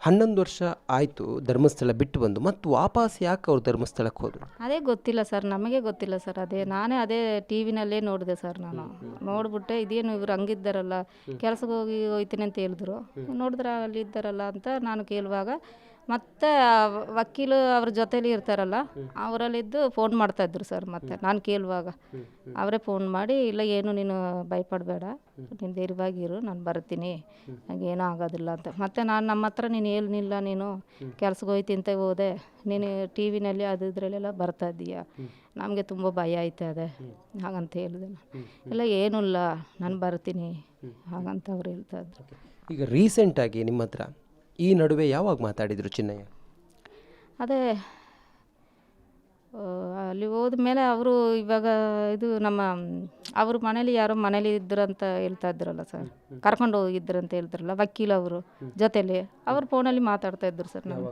ಹನ್ನೊಂದು ವರ್ಷ ಆಯಿತು ಧರ್ಮಸ್ಥಳ ಬಿಟ್ಟು ಬಂದು ಮತ್ತು ವಾಪಸ್ ಯಾಕೆ ಅವ್ರು ಧರ್ಮಸ್ಥಳಕ್ಕೆ ಹೋದರು?
ಅದೇ ಗೊತ್ತಿಲ್ಲ ಸರ್ ನಮಗೆ ಗೊತ್ತಿಲ್ಲ ಸರ್ ಅದೇ. ನಾನೇ ಅದೇ ಟಿ ವಿನಲ್ಲೇ ನೋಡಿದೆ ಸರ್ ನಾನು. ನೋಡ್ಬಿಟ್ಟೆ ಇದೇನು ಇವ್ರು ಹಂಗಿದ್ದಾರಲ್ಲ ಕೆಲಸಕ್ಕೆ ಹೋಗಿ ಹೋಯ್ತೀನಿ ಅಂತ ಹೇಳಿದ್ರು. ನೋಡಿದ್ರೆ ಅಲ್ಲಿ ಇದ್ದಾರಲ್ಲ ಅಂತ ನಾನು ಕೇಳುವಾಗ ಮತ್ತೆ ವಕೀಲು ಅವ್ರ ಜೊತೇಲಿ ಇರ್ತಾರಲ್ಲ, ಅವರಲ್ಲಿದ್ದು ಫೋನ್ ಮಾಡ್ತಾಯಿದ್ರು ಸರ್ ಮತ್ತೆ. ನಾನು ಕೇಳುವಾಗ. ಅವರೇ ಫೋನ್ ಮಾಡಿ, ಇಲ್ಲ, ಏನು ನೀನು ಭಯಪಡಬೇಡ. ನೀನು ಧೈರ್ಯವಾಗಿರು, ನಾನು ಬರ್ತೀನಿ. ನನಗೇನೂ ಆಗೋದಿಲ್ಲ ಅಂತ. ಮತ್ತೆ ನಾನು ನಮ್ಮ ಹತ್ರ, ನೀನು ಏನಿಲ್ಲ ನೀನು. ಕೆಲ್ಸಕ್ಕೆ ಅಂತ ಹೋದೆ. ನೀನು ಟಿ ವಿನಲ್ಲಿ ಅದು ಇದರಲ್ಲೆಲ್ಲ ಬರ್ತಾ ಇದ್ದೀಯಾ? ನಮಗೆ ತುಂಬ ಭಯ ಆಯ್ತದೆ ಹಾಗಂತ ಹೇಳಿದೆ ಇಲ್ಲ, ಏನೂ ಇಲ್ಲ. ನಾನು ಬರ್ತೀನಿ. ಹಾಗಂತ ಅವ್ರು ಹೇಳ್ತಾ ಇದ್ರು.
ಈಗ ರೀಸೆಂಟಾಗಿ ನಿಮ್ಮ ಹತ್ರ ಈ ನಡುವೆ ಯಾವಾಗ ಮಾತಾಡಿದರು ಚಿನ್ನಯ್ಯ?
ಅದೇ ಅಲ್ಲಿ ಹೋದ ಮೇಲೆ ಅವರು ಇವಾಗ ಇದು ನಮ್ಮ ಅವರು ಮನೇಲಿ ಯಾರೋ ಮನೇಲಿ ಅಂತ ಹೇಳ್ತಾ ಇದ್ರಲ್ಲ ಸರ್. ಕರ್ಕೊಂಡು ಹೋಗಿದ್ರು ಅಂತ ಹೇಳ್ತಾರಲ್ಲ ವಕೀಲ ಅವರು ಜೊತೇಲಿ. ಅವ್ರ ಫೋನಲ್ಲಿ ಮಾತಾಡ್ತಾ ಇದ್ರು ಸರ್ ನಾವು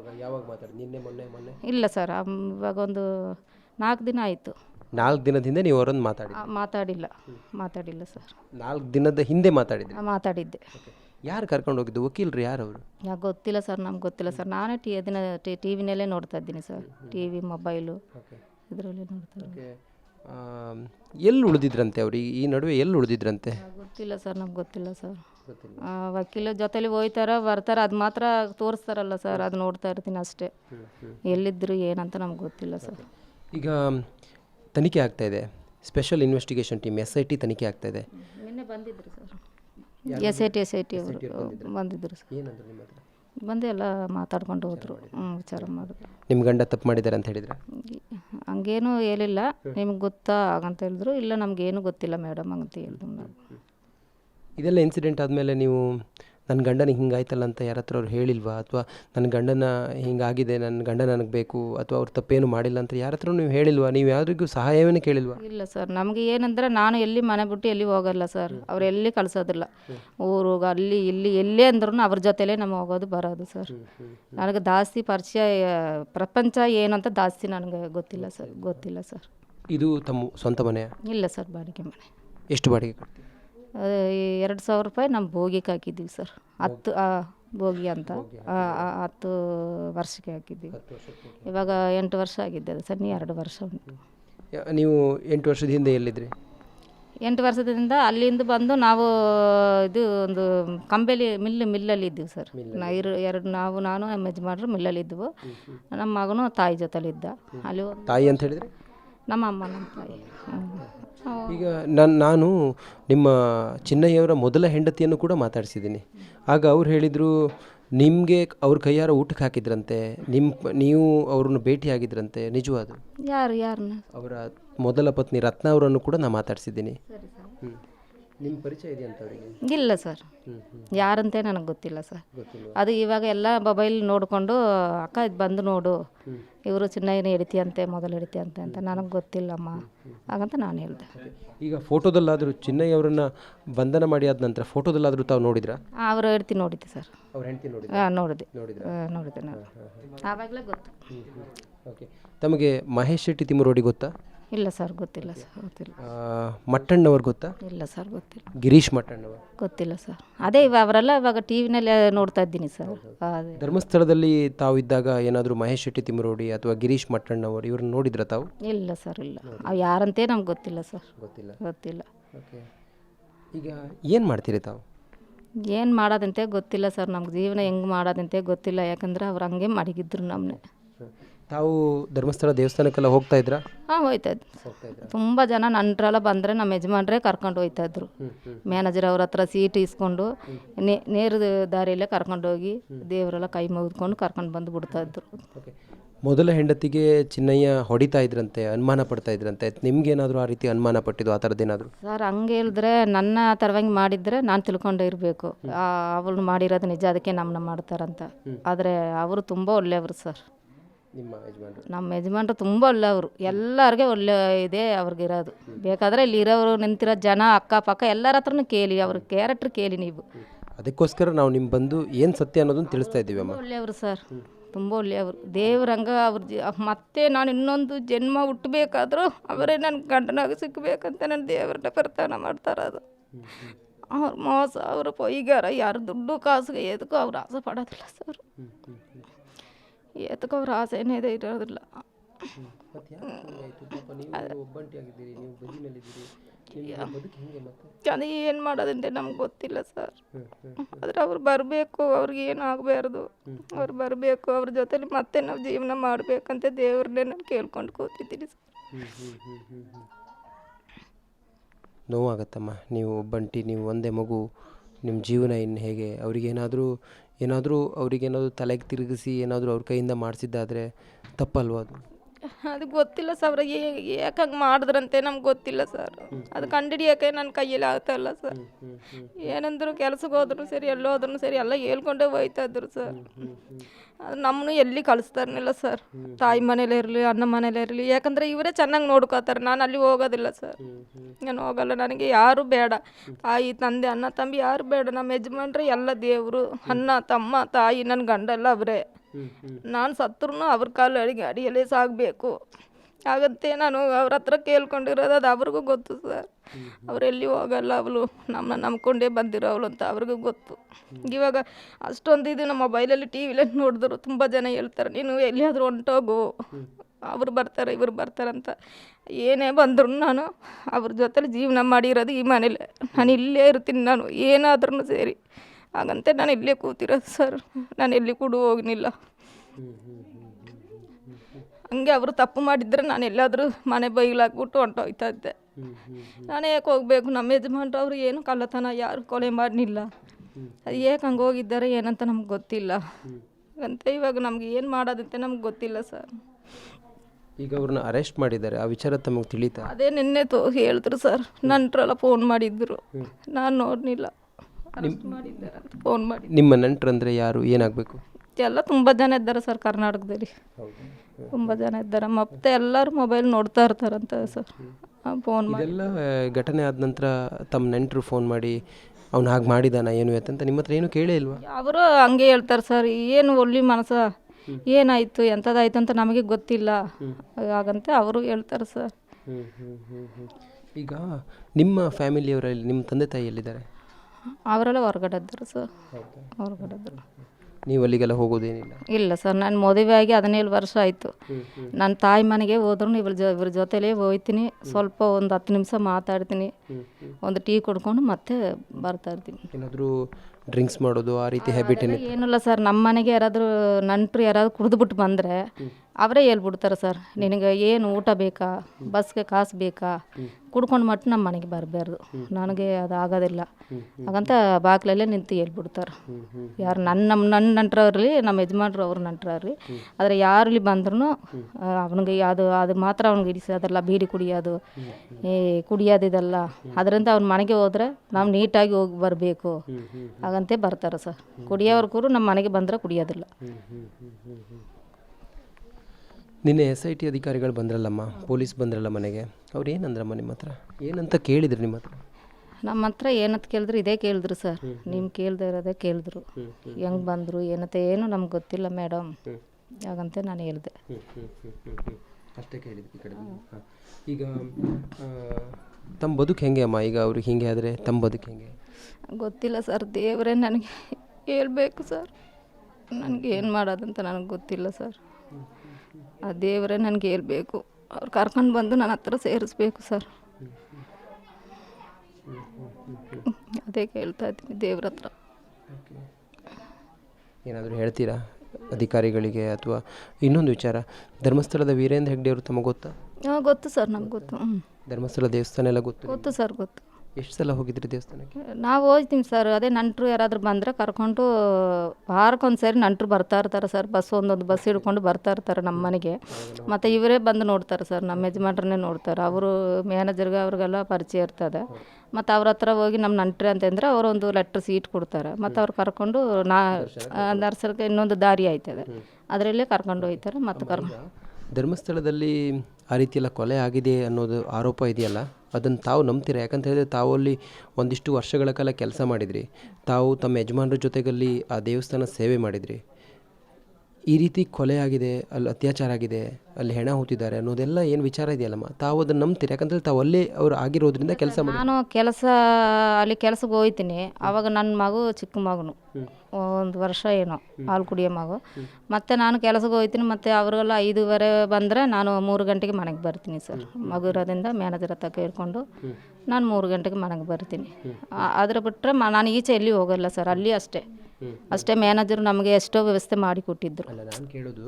ಇಲ್ಲ ಸರ್ ಇವಾಗ ಒಂದು ನಾಲ್ಕು ದಿನ ಆಯಿತು.
ನಾಲ್ಕು ದಿನದಿಂದ ಹಿಂದೆ ನೀವು ಅವರನ್ನು ಮಾತಾಡಿ
ಮಾತಾಡಿಲ್ಲ. ಮಾತಾಡಿಲ್ಲ ಸರ್.
ನಾಲ್ಕು ದಿನದ ಹಿಂದೆ
ಮಾತಾಡಿದ್ದೆ. ಮಾತಾಡಿದ್ದೆ
ಯಾರು ಕರ್ಕೊಂಡು ಹೋಗಿದ್ದು? ವಕೀಲರು ಯಾರು ಅವರು
ಯಾಕೆ ಗೊತ್ತಿಲ್ಲ ಸರ್ ನಮ್ಗೆ ಗೊತ್ತಿಲ್ಲ ಸರ್. ನಾನೇ ಟಿ ದಿನ ಟಿ ವಿನಲ್ಲೇ ನೋಡ್ತಾ ಇದ್ದೀನಿ ಸರ್. ಟಿ ವಿ ಮೊಬೈಲು ಇದರಲ್ಲಿ ನೋಡ್ತಾ ಇದ್ದೀನಿ
ಎಲ್ಲಿ ಉಳಿದಿದ್ರಂತೆ ಅವರು? ಈ- ನಡುವೆ ಎಲ್ಲಿ ಉಳಿದಿದ್ರಂತೆ?
ಗೊತ್ತಿಲ್ಲ ಸರ್ ನಮ್ಗೆ ಗೊತ್ತಿಲ್ಲ ಸರ್. ವಕೀಲ ಜೊತೆಲಿ ಹೋಯ್ತಾರ ಬರ್ತಾರ ಅದು ಮಾತ್ರ ತೋರಿಸ್ತಾರಲ್ಲ ಸರ್ ಅದು ನೋಡ್ತಾ ಇರ್ತೀನಿ ಅಷ್ಟೇ. ಎಲ್ಲಿದ್ದರು ಏನಂತ ನಮ್ಗೆ ಗೊತ್ತಿಲ್ಲ ಸರ್.
ಈಗ ತನಿಖೆ ಆಗ್ತಾ ಇದೆ. Special investigation team S I T ತನಿಖೆ ಆಗ್ತಾ ಇದೆ.
ನಿನ್ನೆ ಬಂದಿದ್ರು S I T S I T ಅವರು ಬಂದಿದ್ರು. ಸರ್.
ಏನಂದ್ರು ನಿಮ್ಮ ಹತ್ರ?
ಬಂದು ಎಲ್ಲ ಮಾತಾಡ್ಕೊಂಡು ಹೋದ್ರು. ಹ್ಞೂ ವಿಚಾರ ಮಾಡಿದ್ರು.
ನಿಮ್ಮ ಗಂಡ ತಪ್ಪು ಮಾಡಿದ್ದಾರೆ ಅಂತ ಹೇಳಿದ್ರೆ?
ಹಂಗೇನು ಹೇಳಿಲ್ಲ. ನಿಮ್ಗೆ ಗೊತ್ತಾ ಹಾಗಂತ ಹೇಳಿದ್ರು. ಇಲ್ಲ ನಮಗೇನು ಗೊತ್ತಿಲ್ಲ ಮೇಡಮ್ ಅಂತ ಹೇಳಿದ್ರು ನಾವು
ಇದೆಲ್ಲ ಇನ್ಸಿಡೆಂಟ್ ಆದಮೇಲೆ ನೀವು ನನ್ನ ಗಂಡನಿಗೆ ಹಿಂಗಾಯ್ತಲ್ಲ ಅಂತ ಯಾರ ಹತ್ರ ಅವ್ರು ಹೇಳಿಲ್ವಾ? ಅಥವಾ ನನ್ನ ಗಂಡನ ಹಿಂಗಾಗಿದೆ ನನ್ನ ಗಂಡ ನನಗೆ ಬೇಕು ಅಥವಾ ಅವ್ರು ತಪ್ಪೇನು ಮಾಡಿಲ್ಲ ಅಂತ ಯಾರ ಹತ್ರ ನೀವು ಹೇಳಿಲ್ವಾ? ನೀವು ಯಾರಿಗೂ ಸಹಾಯವನ್ನು ಕೇಳಿಲ್ವಾ?
ಇಲ್ಲ ಸರ್. ನಮಗೆ ಏನಂದ್ರೆ ನಾನು ಎಲ್ಲಿ ಮನೆ ಬಿಟ್ಟು ಎಲ್ಲಿ ಹೋಗಲ್ಲ ಸರ್. ಅವ್ರು ಎಲ್ಲಿ ಕಳ್ಸೋದಿಲ್ಲ. ಊರು ಅಲ್ಲಿ ಇಲ್ಲಿ ಎಲ್ಲೇ ಅಂದ್ರೂ ಅವ್ರ ಜೊತೆಲೇ ನಮ್ಮ ಹೋಗೋದು ಬರೋದು ಸರ್. ನನಗೆ ದಾಸ್ತಿ ಪರಿಚಯ ಪ್ರಪಂಚ ಏನಂತ ದಾಸ್ತಿ ನನಗೆ ಗೊತ್ತಿಲ್ಲ ಸರ್. ಗೊತ್ತಿಲ್ಲ ಸರ್.
ಇದು ತಮ್ಮ ಸ್ವಂತ ಮನೆಯ?
ಇಲ್ಲ ಸರ್ ಬಾಡಿಗೆ ಮನೆ.
ಎಷ್ಟು ಬಾಡಿಗೆ ಕಟ್ತೀವಿ
ಅದೇ ಎರಡು ಸಾವಿರ ರೂಪಾಯಿ ನಮ್ಮ ಭೋಗಿಗೆ ಹಾಕಿದ್ದೀವಿ ಸರ್. ಹತ್ತು ಭೋಗಿ ಅಂತ. ಹತ್ತು ವರ್ಷಕ್ಕೆ ಹಾಕಿದ್ದೀವಿ. ಇವಾಗ ಎಂಟು ವರ್ಷ ಆಗಿದೆ ಅದು ಸರ್ ಎರಡು ವರ್ಷ ಉಂಟು.
ನೀವು ಎಂಟು ವರ್ಷದ ಹಿಂದೆ ಎಲ್ಲಿದ್ರಿ?
ಎಂಟು ವರ್ಷದಿಂದ ಅಲ್ಲಿಂದ ಬಂದು ನಾವು ಇದು ಒಂದು ಕಂಬೆಲಿ ಮಿಲ್ ಮಿಲ್ಲಲ್ಲಿ ಇದ್ದೀವಿ ಸರ್. ಇರು ಎರಡು ನಾವು ನಾನು ನಮ್ಮ ಯಜಮಾನ್ರು ಮಿಲ್ಲಲ್ಲಿ ಇದ್ದವು. ನಮ್ಮ ಮಗನು ತಾಯಿ ಜೊತೆಲಿದ್ದ. ಅಲ್ಲಿ
ತಾಯಿ ಅಂತ ಹೇಳಿದ್ರೆ?
ನಮ್ಮ ಅಮ್ಮ ನಮ್ಮ ತಾಯಿ.
ಈಗ ನಾನು ನಾನು ನಿಮ್ಮ ಚಿನ್ನಯ್ಯವರ ಮೊದಲ ಹೆಂಡತಿಯನ್ನು ಕೂಡ ಮಾತಾಡಿಸಿದ್ದೀನಿ. ಆಗ ಅವ್ರು ಹೇಳಿದರು ನಿಮಗೆ ಅವ್ರ ಕೈಯಾರ ಊಟಕ್ಕೆ ಹಾಕಿದ್ರಂತೆ ನಿಮ್ಮ ನೀವು ಅವ್ರನ್ನ ಭೇಟಿಯಾಗಿದ್ರಂತೆ ನಿಜವಾದ?
ಯಾರು ಯಾರನ್ನ?
ಅವರ ಮೊದಲ ಪತ್ನಿ ರತ್ನ ಅವರನ್ನು ಕೂಡ ನಾನು ಮಾತಾಡಿಸಿದ್ದೀನಿ. ಹ್ಞೂ ನಿಮ್ಮ ಪರಿಚಯ ಇದೆಯಂತ ಅವರಿಗೆ?
ಇಲ್ಲ ಸರ್. ಯಾರಂತೆ ನನಗೆ ಗೊತ್ತಿಲ್ಲ ಸರ್. ಅದು ಇವಾಗ ಎಲ್ಲ ಮೊಬೈಲ್ ನೋಡಿಕೊಂಡು ಅಕ್ಕ ಇದು ಬಂದು ನೋಡು. ಇವರು ಚಿನ್ನ ಏನು ಹಿಡಿತೀಯಂತೆ ಮೊದಲು ಹಿಡಿತೀಯಂತೆ ಅಂತ ನನಗೆ ಗೊತ್ತಿಲ್ಲಮ್ಮ. ಹಾಗಂತ ನಾನು ಹೇಳಿದೆ.
ಈಗ ಫೋಟೋದಲ್ಲಾದರೂ ಚಿನ್ನಯ್ಯವರನ್ನ ಬಂಧನ ಮಾಡಿ ಆದ ನಂತರ ಫೋಟೋದಲ್ಲಾದರೂ ತಾವು ನೋಡಿದ್ರಾ?
ಅವರು ಹೇಳ್ತಿ ನೋಡಿದ್ದೆ ಸರ್.
ಅವ್ರ ಹೆಂಡತಿ ನೋಡಿ
ಹಾಂ ನೋಡಿದೆ
ನೋಡಿದ್ರಾ?
ನೋಡಿದೆ ನಾನು. ಆವಾಗಲೇ ಗೊತ್ತು.
ಓಕೆ. ತಮಗೆ ಮಹೇಶ್ ಶೆಟ್ಟಿ ತಿಮ್ಮರೋಡಿ ಗೊತ್ತಾ?
ಇಲ್ಲ ಸರ್ ಗೊತ್ತಿಲ್ಲ ಸರ್ ಗೊತ್ತಿಲ್ಲ.
ಮಟ್ಟಣ್ಣವ್ರು ಗೊತ್ತಾ?
ಇಲ್ಲ ಸರ್ ಗೊತ್ತಿಲ್ಲ.
ಗಿರೀಶ್ ಮಟ್ಟಣ್ಣವರು.
ಗೊತ್ತಿಲ್ಲ ಸರ್. ಅದೇ ಇವ ಅವರೆಲ್ಲ ಇವಾಗ ಟಿ ವಿನಲ್ಲಿ ನೋಡ್ತಾ ಇದ್ದೀನಿ ಸರ್. ಅದೇ.
ಧರ್ಮಸ್ಥಳದಲ್ಲಿ ತಾವು ಇದ್ದಾಗ ಏನಾದರೂ ಮಹೇಶ್ ಶೆಟ್ಟಿ ತಿಮ್ಮರೋಡಿ ಅಥವಾ ಗಿರೀಶ್ ಮಟ್ಟಣ್ಣವರು ಇವ್ರನ್ನ ನೋಡಿದ್ರ ತಾವು?
ಇಲ್ಲ ಸರ್ ಇಲ್ಲ. ಅವು ಯಾರಂತೆ ನಮ್ಗೆ ಗೊತ್ತಿಲ್ಲ ಸರ್.
ಗೊತ್ತಿಲ್ಲ.
ಗೊತ್ತಿಲ್ಲ.
ಓಕೆ. ಈಗ ಏನು ಮಾಡ್ತೀರಿ ತಾವು?
ಏನು ಮಾಡೋದಂತೆ ಗೊತ್ತಿಲ್ಲ ಸರ್ ನಮ್ಗೆ ಜೀವನ ಹೆಂಗೆ ಮಾಡೋದಂತೆ ಗೊತ್ತಿಲ್ಲ. ಯಾಕಂದ್ರೆ ಅವ್ರು ಹಂಗೆ ಮಡಗಿದ್ರು ನಮ್ಮನ್ನೇ
ತಾವು ಧರ್ಮಸ್ಥಳ ದೇವಸ್ಥಾನಕ್ಕೆಲ್ಲ ಹೋಗ್ತಾ ಇದ್ರಾ?
ಹಾಂ ಹೋಯ್ತಾ ಇದ್ರು
ಹೋಗ್ತಾ ಇದ್ರಾ
ತುಂಬ ಜನ ನಂಟ್ರೆಲ್ಲ ಬಂದರೆ ನಮ್ಮ ಯಜಮಾನ್ರೇ ಕರ್ಕೊಂಡು ಹೋಯ್ತಾ ಇದ್ರು. ಮ್ಯಾನೇಜರ್ ಅವ್ರ ಹತ್ರ ಸೀಟ್ ಇಸ್ಕೊಂಡು ನೇ ನೇರ ದಾರಿಯಲ್ಲೇ ಕರ್ಕೊಂಡೋಗಿ ದೇವರೆಲ್ಲ ಕೈ ಮುಗಿದ್ಕೊಂಡು ಕರ್ಕೊಂಡು ಬಂದು ಬಿಡ್ತಾ ಇದ್ರು.
ಓಕೆ. ಮೊದಲ ಹೆಂಡತಿಗೆ ಚಿನ್ನಯ್ಯ ಹೊಡಿತಾ ಇದ್ರಂತೆ ಅನುಮಾನ ಪಡ್ತಾ ಇದ್ರಂತೆ ನಿಮ್ಗೇನಾದರೂ ಆ ರೀತಿ ಅನುಮಾನ ಪಟ್ಟಿದ್ದು ಆ ಥರದ್ದೇನಾದರೂ
ಸರ್ ಹಂಗೆ ಹೇಳಿದ್ರೆ ನನ್ನ ತರವಾಗಿ ಮಾಡಿದ್ರೆ ನಾನು ತಿಳ್ಕೊಂಡೇ ಇರಬೇಕು. ಅವಳು ಮಾಡಿರೋದು ನಿಜ ಅದಕ್ಕೆ ನಮ್ಮನ್ನ ಮಾಡ್ತಾರಂತ. ಆದರೆ ಅವರು ತುಂಬ ಒಳ್ಳೆಯವರು ಸರ್.
ನಿಮ್ಮ ಯಜಮಾನರು?
ನಮ್ಮ ಯಜಮಾನ್ರು ತುಂಬ ಒಳ್ಳೆಯವರು. ಎಲ್ಲರಿಗೆ ಒಳ್ಳೆ ಇದೆ ಅವ್ರಿಗಿರೋದು. ಬೇಕಾದರೆ ಇಲ್ಲಿ ಇರೋರು ನಿಂತಿರೋ ಜನ ಅಕ್ಕಪಕ್ಕ ಎಲ್ಲರ ಹತ್ರನೂ ಕೇಳಿ ಅವ್ರ ಕ್ಯಾರೆಕ್ಟ್ರ್ ಕೇಳಿ ನೀವು.
ಅದಕ್ಕೋಸ್ಕರ ನಾವು ನಿಮ್ಮ ಬಂದು ಏನು ಸತ್ಯ ಅನ್ನೋದನ್ನು ತಿಳಿಸ್ತಾ ಇದ್ದೀವಿ ಅಮ್ಮ.
ಒಳ್ಳೆಯವರು ಸರ್. ತುಂಬ ಒಳ್ಳೆಯವರು. ದೇವ್ರಂಗ ಅವ್ರ ಜ ಮತ್ತೆ ನಾನು ಇನ್ನೊಂದು ಜನ್ಮ ಹುಟ್ಟಬೇಕಾದ್ರೂ ಅವರೇ ನನ್ನ ಗಂಡನಾಗ ಸಿಕ್ಕಬೇಕಂತ ನನ್ನ ದೇವ್ರನ್ನ ಪ್ರಾರ್ಥನೆ ಮಾಡ್ತಾರೆ ಅದು. ಅವ್ರ ಮೋಸ ಅವರು ಪೊಯ್ಗಾರ ಯಾರು ದುಡ್ಡು ಕಾಸಿಗೆ ಎದಕ್ಕೂ ಅವ್ರು ಆಸೆ ಪಡೋದಿಲ್ಲ ಸರ್. ಅವ್ರ ಆಸೆನೇ ಇದೆ ಇರೋದಿಲ್ಲ. ಅದು. ಏನು ಮಾಡೋದಂತೆ ನಮ್ಗೆ ಗೊತ್ತಿಲ್ಲ ಸರ್. ಆದರೆ ಅವ್ರು ಬರಬೇಕು ಅವ್ರಿಗೆ ಏನು ಆಗಬಾರ್ದು. ಅವ್ರು ಬರಬೇಕು ಅವ್ರ ಜೊತೆಲಿ ಮತ್ತೆ ನಾವು ಜೀವನ ಮಾಡಬೇಕಂತ ದೇವ್ರನ್ನೇ ನಾನು ಕೇಳ್ಕೊಂಡು ಕೂತಿದ್ದೀನಿ ಸರ್.
ನೋವಾಗತ್ತಮ್ಮ ನೀವು ಒಬ್ಬಂಟಿ ನೀವು ಒಂದೇ ಮಗು ನಿಮ್ಮ ಜೀವನ ಇನ್ನು ಹೇಗೆ? ಅವ್ರಿಗೇನಾದರೂ ಏನಾದರೂ ಅವ್ರಿಗೇನಾದರೂ ತಲೆಗೆ ತಿರುಗಿಸಿ ಏನಾದರೂ ಅವ್ರ ಕೈಯಿಂದ ಮಾಡಿಸಿದ್ದಾದರೆ ತಪ್ಪಲ್ವಾ ಅದು?
ಅದು ಗೊತ್ತಿಲ್ಲ ಸರ್ ಯಾಕೆ ಹಂಗೆ ಮಾಡಿದ್ರಂತೆ ನಮ್ಗೆ ಗೊತ್ತಿಲ್ಲ ಸರ್. ಅದು ಕಂಡಿಡಿಯೋಕೆ ನನ್ನ ಕೈಯಲ್ಲಿ ಆಗ್ತಾಯಿಲ್ಲ ಸರ್. ಏನಂದ್ರು ಕೆಲ್ಸಕ್ಕೆ ಹೋದ್ರು ಸರಿ ಎಲ್ಲೋದ್ರು ಸರಿ, ಎಲ್ಲ ಹೇಳ್ಕೊಂಡೇ ಹೋಯ್ತಾ ಇದ್ರು ಸರ್. ಅದು ನಮ್ಮನ್ನು ಎಲ್ಲಿ ಕಳಿಸ್ತಾರನಿಲ್ಲ ಸರ್. ತಾಯಿ ಮನೇಲೇ ಇರಲಿ, ಅಣ್ಣ ಮನೇಲಿ ಇರಲಿ, ಯಾಕಂದರೆ ಇವರೇ ಚೆನ್ನಾಗಿ ನೋಡ್ಕೋತಾರೆ. ನಾನು ಅಲ್ಲಿ ಹೋಗೋದಿಲ್ಲ ಸರ್. ನಾನು ಹೋಗಲ್ಲ, ನನಗೆ ಯಾರು ಬೇಡ. ತಾಯಿ, ತಂದೆ, ಅಣ್ಣ, ತಂಬಿ ಯಾರು ಬೇಡ. ನಮ್ಮ ಯಜಮಾನ್ರೆ ಎಲ್ಲ ದೇವರು, ಅಣ್ಣ, ತಮ್ಮ, ತಾಯಿ ನನ್ನ ಗಂಡ ಎಲ್ಲ ಅವರೇ. ನಾನು ಸತ್ರು ಅವ್ರ ಕಾಲು ಅಡಿಗೆ ಅಡಿಯಲ್ಲೇ ಸಾಗಬೇಕು. ಆಗತ್ತೆ ನಾನು ಅವ್ರ ಹತ್ರ ಕೇಳ್ಕೊಂಡಿರೋದು ಅದು ಅವ್ರಿಗೂ ಗೊತ್ತು ಸರ್. ಅವರೆಲ್ಲಿ ಹೋಗಲ್ಲ ಅವಳು ನಮ್ಮನ್ನ ನಂಬ್ಕೊಂಡೇ ಬಂದಿರೋವಳು ಅಂತ ಅವ್ರಿಗೂ ಗೊತ್ತು. ಇವಾಗ ಅಷ್ಟೊಂದು ಇದು ನಮ್ಮ ಮೊಬೈಲಲ್ಲಿ ಟಿ ವಿಲೇ ನೋಡಿದ್ರು ತುಂಬ ಜನ ಹೇಳ್ತಾರೆ, ನೀನು ಎಲ್ಲಿಯಾದರೂ ಹೊಂಟೋಗು. ಅವ್ರು ಬರ್ತಾರೆ, ಇವ್ರು ಬರ್ತಾರೆ ಅಂತ. ಏನೇ ಬಂದ್ರು ನಾನು ಅವ್ರ ಜೊತೆಲಿ ಜೀವನ ಮಾಡಿರೋದು ಈ ಮನೇಲೆ. ನಾನು ಇಲ್ಲೇ ಇರ್ತೀನಿ ನಾನು ಏನಾದ್ರೂ ಸೇರಿ. ಹಾಗಂತೆ ನಾನು ಇಲ್ಲೇ ಕೂತಿರೋದು ಸರ್. ನಾನು ಎಲ್ಲಿ ಕೂಡ ಹೋಗ್ಲಿಲ್ಲ. ಹಂಗೆ ಅವರು ತಪ್ಪು ಮಾಡಿದ್ರೆ ನಾನು ಎಲ್ಲಾದರೂ ಮನೆ ಬೈಲಾಕ್ಬಿಟ್ಟು ಹೊಂಟೋಗ್ತಾ ಇದ್ದೆ. ನಾನು ಯಾಕೆ ಹೋಗ್ಬೇಕು? ನಮ್ಮ ಯಜಮಾನ್ರು ಅವರು ಏನು ಕಳ್ಳತನ ಯಾರು ಕೊಲೆ ಮಾಡಲಿಲ್ಲ. ಅದು ಏಕೆ ಹಂಗೆ ಹೋಗಿದ್ದಾರೆ ಏನಂತ ನಮ್ಗೆ ಗೊತ್ತಿಲ್ಲ. ಅಂತ ಇವಾಗ ನಮ್ಗೆ ಏನು ಮಾಡೋದಂತೆ ನಮ್ಗೆ ಗೊತ್ತಿಲ್ಲ ಸರ್.
ಈಗ ಅವ್ರನ್ನ ಅರೆಸ್ಟ್ ಮಾಡಿದ್ದಾರೆ. ಆ ವಿಚಾರ ತಮಗೆ ತಿಳಿತಾ?
ಅದೇ ನಿನ್ನೆ ತೋ ಹೇಳಿದ್ರು ಸರ್. ನಂಟ್ರೆಲ್ಲ ಫೋನ್ ಮಾಡಿದ್ರು. ನಾನು ನೋಡಲಿಲ್ಲ. ಅರೆಸ್ಟ್ ಮಾಡಿದ್ದಾರೆ ಅಂತ ಫೋನ್ ಮಾಡಿ.
ನಿಮ್ಮ ನೆಂಟ್ರಂದ್ರೆ ಯಾರು? ಏನಾಗಬೇಕು?
ಎಲ್ಲ ತುಂಬ ಜನ ಇದ್ದಾರೆ ಸರ್ ಕರ್ನಾಟಕದಲ್ಲಿ. ತುಂಬ ಜನ ಇದ್ದಾರೆ. ಮತ್ತೆ ಎಲ್ಲರೂ ಮೊಬೈಲ್ ನೋಡ್ತಾ ಇರ್ತಾರಂತ ಸರ್. ಫೋನ್ ಮಾಡಿ.
ಇದೆಲ್ಲ ಘಟನೆ ಆದ ನಂತರ ತಮ್ಮ ನೆಂಟರು ಫೋನ್ ಮಾಡಿ ಅವ್ನು ಹಾಗೆ ಮಾಡಿದಾನ ಏನು ಅಂತ ನಿಮ್ಮ ಹತ್ರ ಏನು ಕೇಳೇ ಇಲ್ವಾ?
ಅವರು ಹಂಗೆ ಹೇಳ್ತಾರೆ ಸರ್ ಏನು ಒಳ್ಳೆ ಮನಸ ಏನಾಯಿತು ಎಂಥದ್ದಾಯ್ತು ಅಂತ ನಮಗೆ ಗೊತ್ತಿಲ್ಲ. ಹಾಗಂತ ಅವರು ಹೇಳ್ತಾರೆ ಸರ್.
ಈಗ ನಿಮ್ಮ ಫ್ಯಾಮಿಲಿಯವರಲ್ಲಿ ನಿಮ್ಮ ತಂದೆ ತಾಯಿ ಎಲ್ಲಿದ್ದಾರೆ
ಅವರೆಲ್ಲ ಹೊರಗಡೆ ಇದ್ದರು ಸರ್. ಹೊರಗಡೆ ಇದ್ದರು
ನೀವು ಅಲ್ಲಿಗೆಲ್ಲ ಹೋಗೋದೇನಿಲ್ಲ?
ಇಲ್ಲ ಸರ್ ನಾನು ಮದುವೆ ಆಗಿ ಹದಿನೇಳು ವರ್ಷ ಆಯಿತು. ನನ್ನ ತಾಯಿ ಮನೆಗೆ ಹೋದ್ರೂ ಇವ್ರ ಜೊ ಇವ್ರ ಜೊತೆಲೇ ಹೋಯ್ತೀನಿ. ಸ್ವಲ್ಪ ಒಂದು ಹತ್ತು ನಿಮಿಷ ಮಾತಾಡ್ತೀನಿ. ಒಂದು ಟೀ ಕುಡ್ಕೊಂಡು ಮತ್ತೆ ಬರ್ತಾ ಇರ್ತೀನಿ.
ಏನಾದರೂ ಡ್ರಿಂಕ್ಸ್ ಮಾಡೋದು ಆ ರೀತಿ ಹ್ಯಾಬಿಟ್
ಏನಿಲ್ಲ ಸರ್ ನಮ್ಮ ಮನೆಗೆ ಯಾರಾದರೂ ನಂಟ್ರು ಯಾರಾದರೂ ಕುಡಿದ್ಬಿಟ್ಟು ಬಂದರೆ ಅವರೇ ಹೇಳ್ಬಿಡ್ತಾರೆ ಸರ್ ನಿನಗೆ ಏನು ಊಟ ಬೇಕಾ ಬಸ್ಗೆ ಕಾಸು ಬೇಕಾ? ಕುಡ್ಕೊಂಡು ಮಟ್ಟು ನಮ್ಮ ಮನೆಗೆ ಬರಬಾರ್ದು. ನನಗೆ ಅದು ಆಗೋದಿಲ್ಲ. ಹಾಗಂತ ಬಾಗಿಲಲ್ಲೇ ನಿಂತು ಹೇಳ್ಬಿಡ್ತಾರೆ. ಯಾರು ನನ್ನ ನಮ್ಮ ನನ್ನ ನಂಟ್ರವ್ರಲ್ಲಿ ನಮ್ಮ ಯಜಮಾನ್ರು ಅವ್ರ ನಂಟ್ರವ್ರಿ ಆದರೆ ಯಾರಲ್ಲಿ ಬಂದ್ರೂ ಅವನಿಗೆ ಅದು ಅದು ಮಾತ್ರ ಅವ್ನಿಗೆ ಇಡಿಸೋದಲ್ಲ ಬೀಡಿ ಕುಡಿಯೋದು ಈ ಕುಡಿಯೋದು ಇದೆಲ್ಲ ಅದರಿಂದ ಅವ್ನ ಮನೆಗೆ ಹೋದ್ರೆ ನಾವು ನೀಟಾಗಿ ಹೋಗಿ ಬರಬೇಕು. ಹಾಗಂತೆ ಬರ್ತಾರೆ ಸರ್. ಕುಡಿಯೋರ್ಗೂ ನಮ್ಮ ಮನೆಗೆ ಬಂದ್ರೆ ಕುಡಿಯೋದಿಲ್ಲ.
ನಿನ್ನೆ ಎಸ್ ಐ ಟಿ ಅಧಿಕಾರಿಗಳು ಬಂದ್ರಲ್ಲಮ್ಮ ಪೊಲೀಸ್ ಬಂದ್ರಲ್ಲ ಮನೆಗೆ. ಅವ್ರು ಏನಂದ್ರಮ್ಮ ನಿಮ್ಮ ಹತ್ರ? ಏನಂತ ಕೇಳಿದ್ರು ನಿಮ್ಮ ಹತ್ರ?
ನಮ್ಮ ಹತ್ರ ಏನಂತ ಕೇಳಿದ್ರು ಇದೇ ಕೇಳಿದ್ರು ಸರ್. ನಿಮ್ಮ ಕೇಳ್ದೆ ಇರೋದೇ ಕೇಳಿದ್ರು. ಹೆಂಗೆ ಬಂದರು ಏನಂತ ಏನು ನಮ್ಗೆ ಗೊತ್ತಿಲ್ಲ ಮೇಡಮ್ ಹಾಗಂತೆ ನಾನು ಹೇಳಿದೆ.
ಅಷ್ಟೇ ಈ ಕಡೆ ಈಗ ತಮ್ಮ ಬದುಕು ಹೆಂಗೆ ಅಮ್ಮ? ಈಗ ಅವ್ರಿಗೆ ಹಿಂಗೆ ಆದರೆ ತಮ್ಮ ಬದುಕು ಹೆಂಗೆ?
ಗೊತ್ತಿಲ್ಲ ಸರ್ ದೇವರೇ ನನಗೆ ಹೇಳ್ಬೇಕು ಸರ್. ನನಗೆ ಏನು ಮಾಡೋದಂತ ನನಗೆ ಗೊತ್ತಿಲ್ಲ ಸರ್. ಆ ದೇವರೇ ನನಗೆ ಹೇಳ್ಬೇಕು. ಅವ್ರು ಕರ್ಕೊಂಡು ಬಂದು ನನ್ನ ಹತ್ರ ಸೇರಿಸ್ಬೇಕು ಸರ್. ಅದೇ ಕೇಳ್ತಾ ಇದ್ದೀನಿ ದೇವ್ರ ಹತ್ರ.
ಏನಾದರೂ ಹೇಳ್ತೀರಾ ಅಧಿಕಾರಿಗಳಿಗೆ ಅಥವಾ ಇನ್ನೊಂದು ವಿಚಾರ? ಧರ್ಮಸ್ಥಳದ ವೀರೇಂದ್ರ ಹೆಗ್ಡೆ ಅವರು ತಮಗೆ ಗೊತ್ತಾ?
ಹಾಂ ಗೊತ್ತು ಸರ್ ನಮ್ಗೆ ಗೊತ್ತು. ಹ್ಞೂ
ಧರ್ಮಸ್ಥಳ ದೇವಸ್ಥಾನ ಎಲ್ಲ ಗೊತ್ತು
ಗೊತ್ತು ಸರ್ ಗೊತ್ತು.
ಎಷ್ಟು ಸಲ ಹೋಗಿದ್ರಿ ದೇವಸ್ಥಾನಕ್ಕೆ?
ನಾವು ಹೋಗ್ತೀವಿ ಸರ್. ಅದೇ ನಂಟರು ಯಾರಾದರೂ ಬಂದರೆ ಕರ್ಕೊಂಡು ವಾರಕ್ಕೊಂದು ಸರಿ ನಂಟರು ಬರ್ತಾ ಇರ್ತಾರೆ ಸರ್. ಬಸ್ ಒಂದೊಂದು ಬಸ್ ಹಿಡ್ಕೊಂಡು ಬರ್ತಾ ಇರ್ತಾರೆ ನಮ್ಮ ಮನೆಗೆ. ಮತ್ತು ಇವರೇ ಬಂದು ನೋಡ್ತಾರೆ ಸರ್. ನಮ್ಮ ಯಜಮಾನ್ರನ್ನೇ ನೋಡ್ತಾರೆ. ಅವರು ಮ್ಯಾನೇಜರ್ಗೆ ಅವ್ರಿಗೆಲ್ಲ ಪರಿಚಯ ಇರ್ತದೆ. ಮತ್ತು ಅವ್ರ ಹತ್ರ ಹೋಗಿ ನಮ್ಮ ನಂಟ್ರಿ ಅಂತಂದ್ರೆ ಅವರು ಒಂದು ಲೆಟ್ರ್ ಸೀಟ್ ಕೊಡ್ತಾರೆ. ಮತ್ತು ಅವ್ರು ಕರ್ಕೊಂಡು ನಾ ನರ್ಸರ್ಗೆ ಇನ್ನೊಂದು ದಾರಿ ಆಯ್ತದೆ. ಅದರಲ್ಲೇ ಕರ್ಕೊಂಡು ಹೋಗ್ತಾರೆ ಮತ್ತು ಕರ್ಕೊಂಡು
ಧರ್ಮಸ್ಥಳದಲ್ಲಿ ಆ ರೀತಿಯೆಲ್ಲ ಕೊಲೆ ಆಗಿದೆ ಅನ್ನೋದು ಆರೋಪ ಇದೆಯಲ್ಲ? ಅದನ್ನು ತಾವು ನಂಬ್ತೀರಾ? ಯಾಕಂತ ಹೇಳಿದ್ರೆ ತಾವು ಅಲ್ಲಿ ಒಂದಿಷ್ಟು ವರ್ಷಗಳ ಕಾಲ ಕೆಲಸ ಮಾಡಿದ್ರಿ. ತಾವು ತಮ್ಮ ಯಜಮಾನರ ಜೊತೆಗಲ್ಲಿ ಆ ದೇವಸ್ಥಾನ ಸೇವೆ ಮಾಡಿದ್ರಿ. ಈ ರೀತಿ ಕೊಲೆ ಆಗಿದೆ ಅಲ್ಲಿ ಅತ್ಯಾಚಾರ ಆಗಿದೆ ಅಲ್ಲಿ ಹೆಣ ಹೂತಿದ್ದಾರೆ ಅನ್ನೋದೆಲ್ಲ ಏನು ವಿಚಾರ ಇದೆಯಲ್ಲಮ್ಮ ತಾವು ಅದನ್ನು ನಂಬ್ತೀರಿ? ಯಾಕಂತೇಳಿ ತಾವು ಅಲ್ಲೇ ಅವ್ರು ಆಗಿರೋದ್ರಿಂದ ಕೆಲಸ ಮಾಡಿ
ನಾನು ಕೆಲಸ ಅಲ್ಲಿ ಕೆಲಸಕ್ಕೆ ಹೋಗ್ತೀನಿ. ಆವಾಗ ನನ್ನ ಮಗು ಚಿಕ್ಕ ಮಗನು. ಒಂದು ವರ್ಷ ಏನೋ ಹಾಲು ಕುಡಿಯೋ ಮಗು. ಮತ್ತೆ ನಾನು ಕೆಲಸಕ್ಕೆ ಹೋಗ್ತೀನಿ ಮತ್ತು ಅವ್ರಿಗೆಲ್ಲ ಐದೂವರೆ ಬಂದರೆ ನಾನು ಮೂರು ಗಂಟೆಗೆ ಮನೆಗೆ ಬರ್ತೀನಿ ಸರ್. ಮಗು ಇರೋದ್ರಿಂದ ಮ್ಯಾನೇಜರ್ ಹತ್ರ ಕೇಳಿಕೊಂಡು ನಾನು ಮೂರು ಗಂಟೆಗೆ ಮನೆಗೆ ಬರ್ತೀನಿ. ಅದ್ರ ಬಿಟ್ಟರೆ ಮ ನಾನು ಈಚೆ ಎಲ್ಲಿ ಹೋಗಲ್ಲ ಸರ್ ಅಲ್ಲಿ ಅಷ್ಟೇ. ಅಷ್ಟೇ ಮ್ಯಾನೇಜರ್ ನಮಗೆ ಎಷ್ಟೋ ವ್ಯವಸ್ಥೆ ಮಾಡಿ ಕೊಟ್ಟಿದ್ರು.
ಅಲ್ಲ ನಾನು ಕೇಳೋದು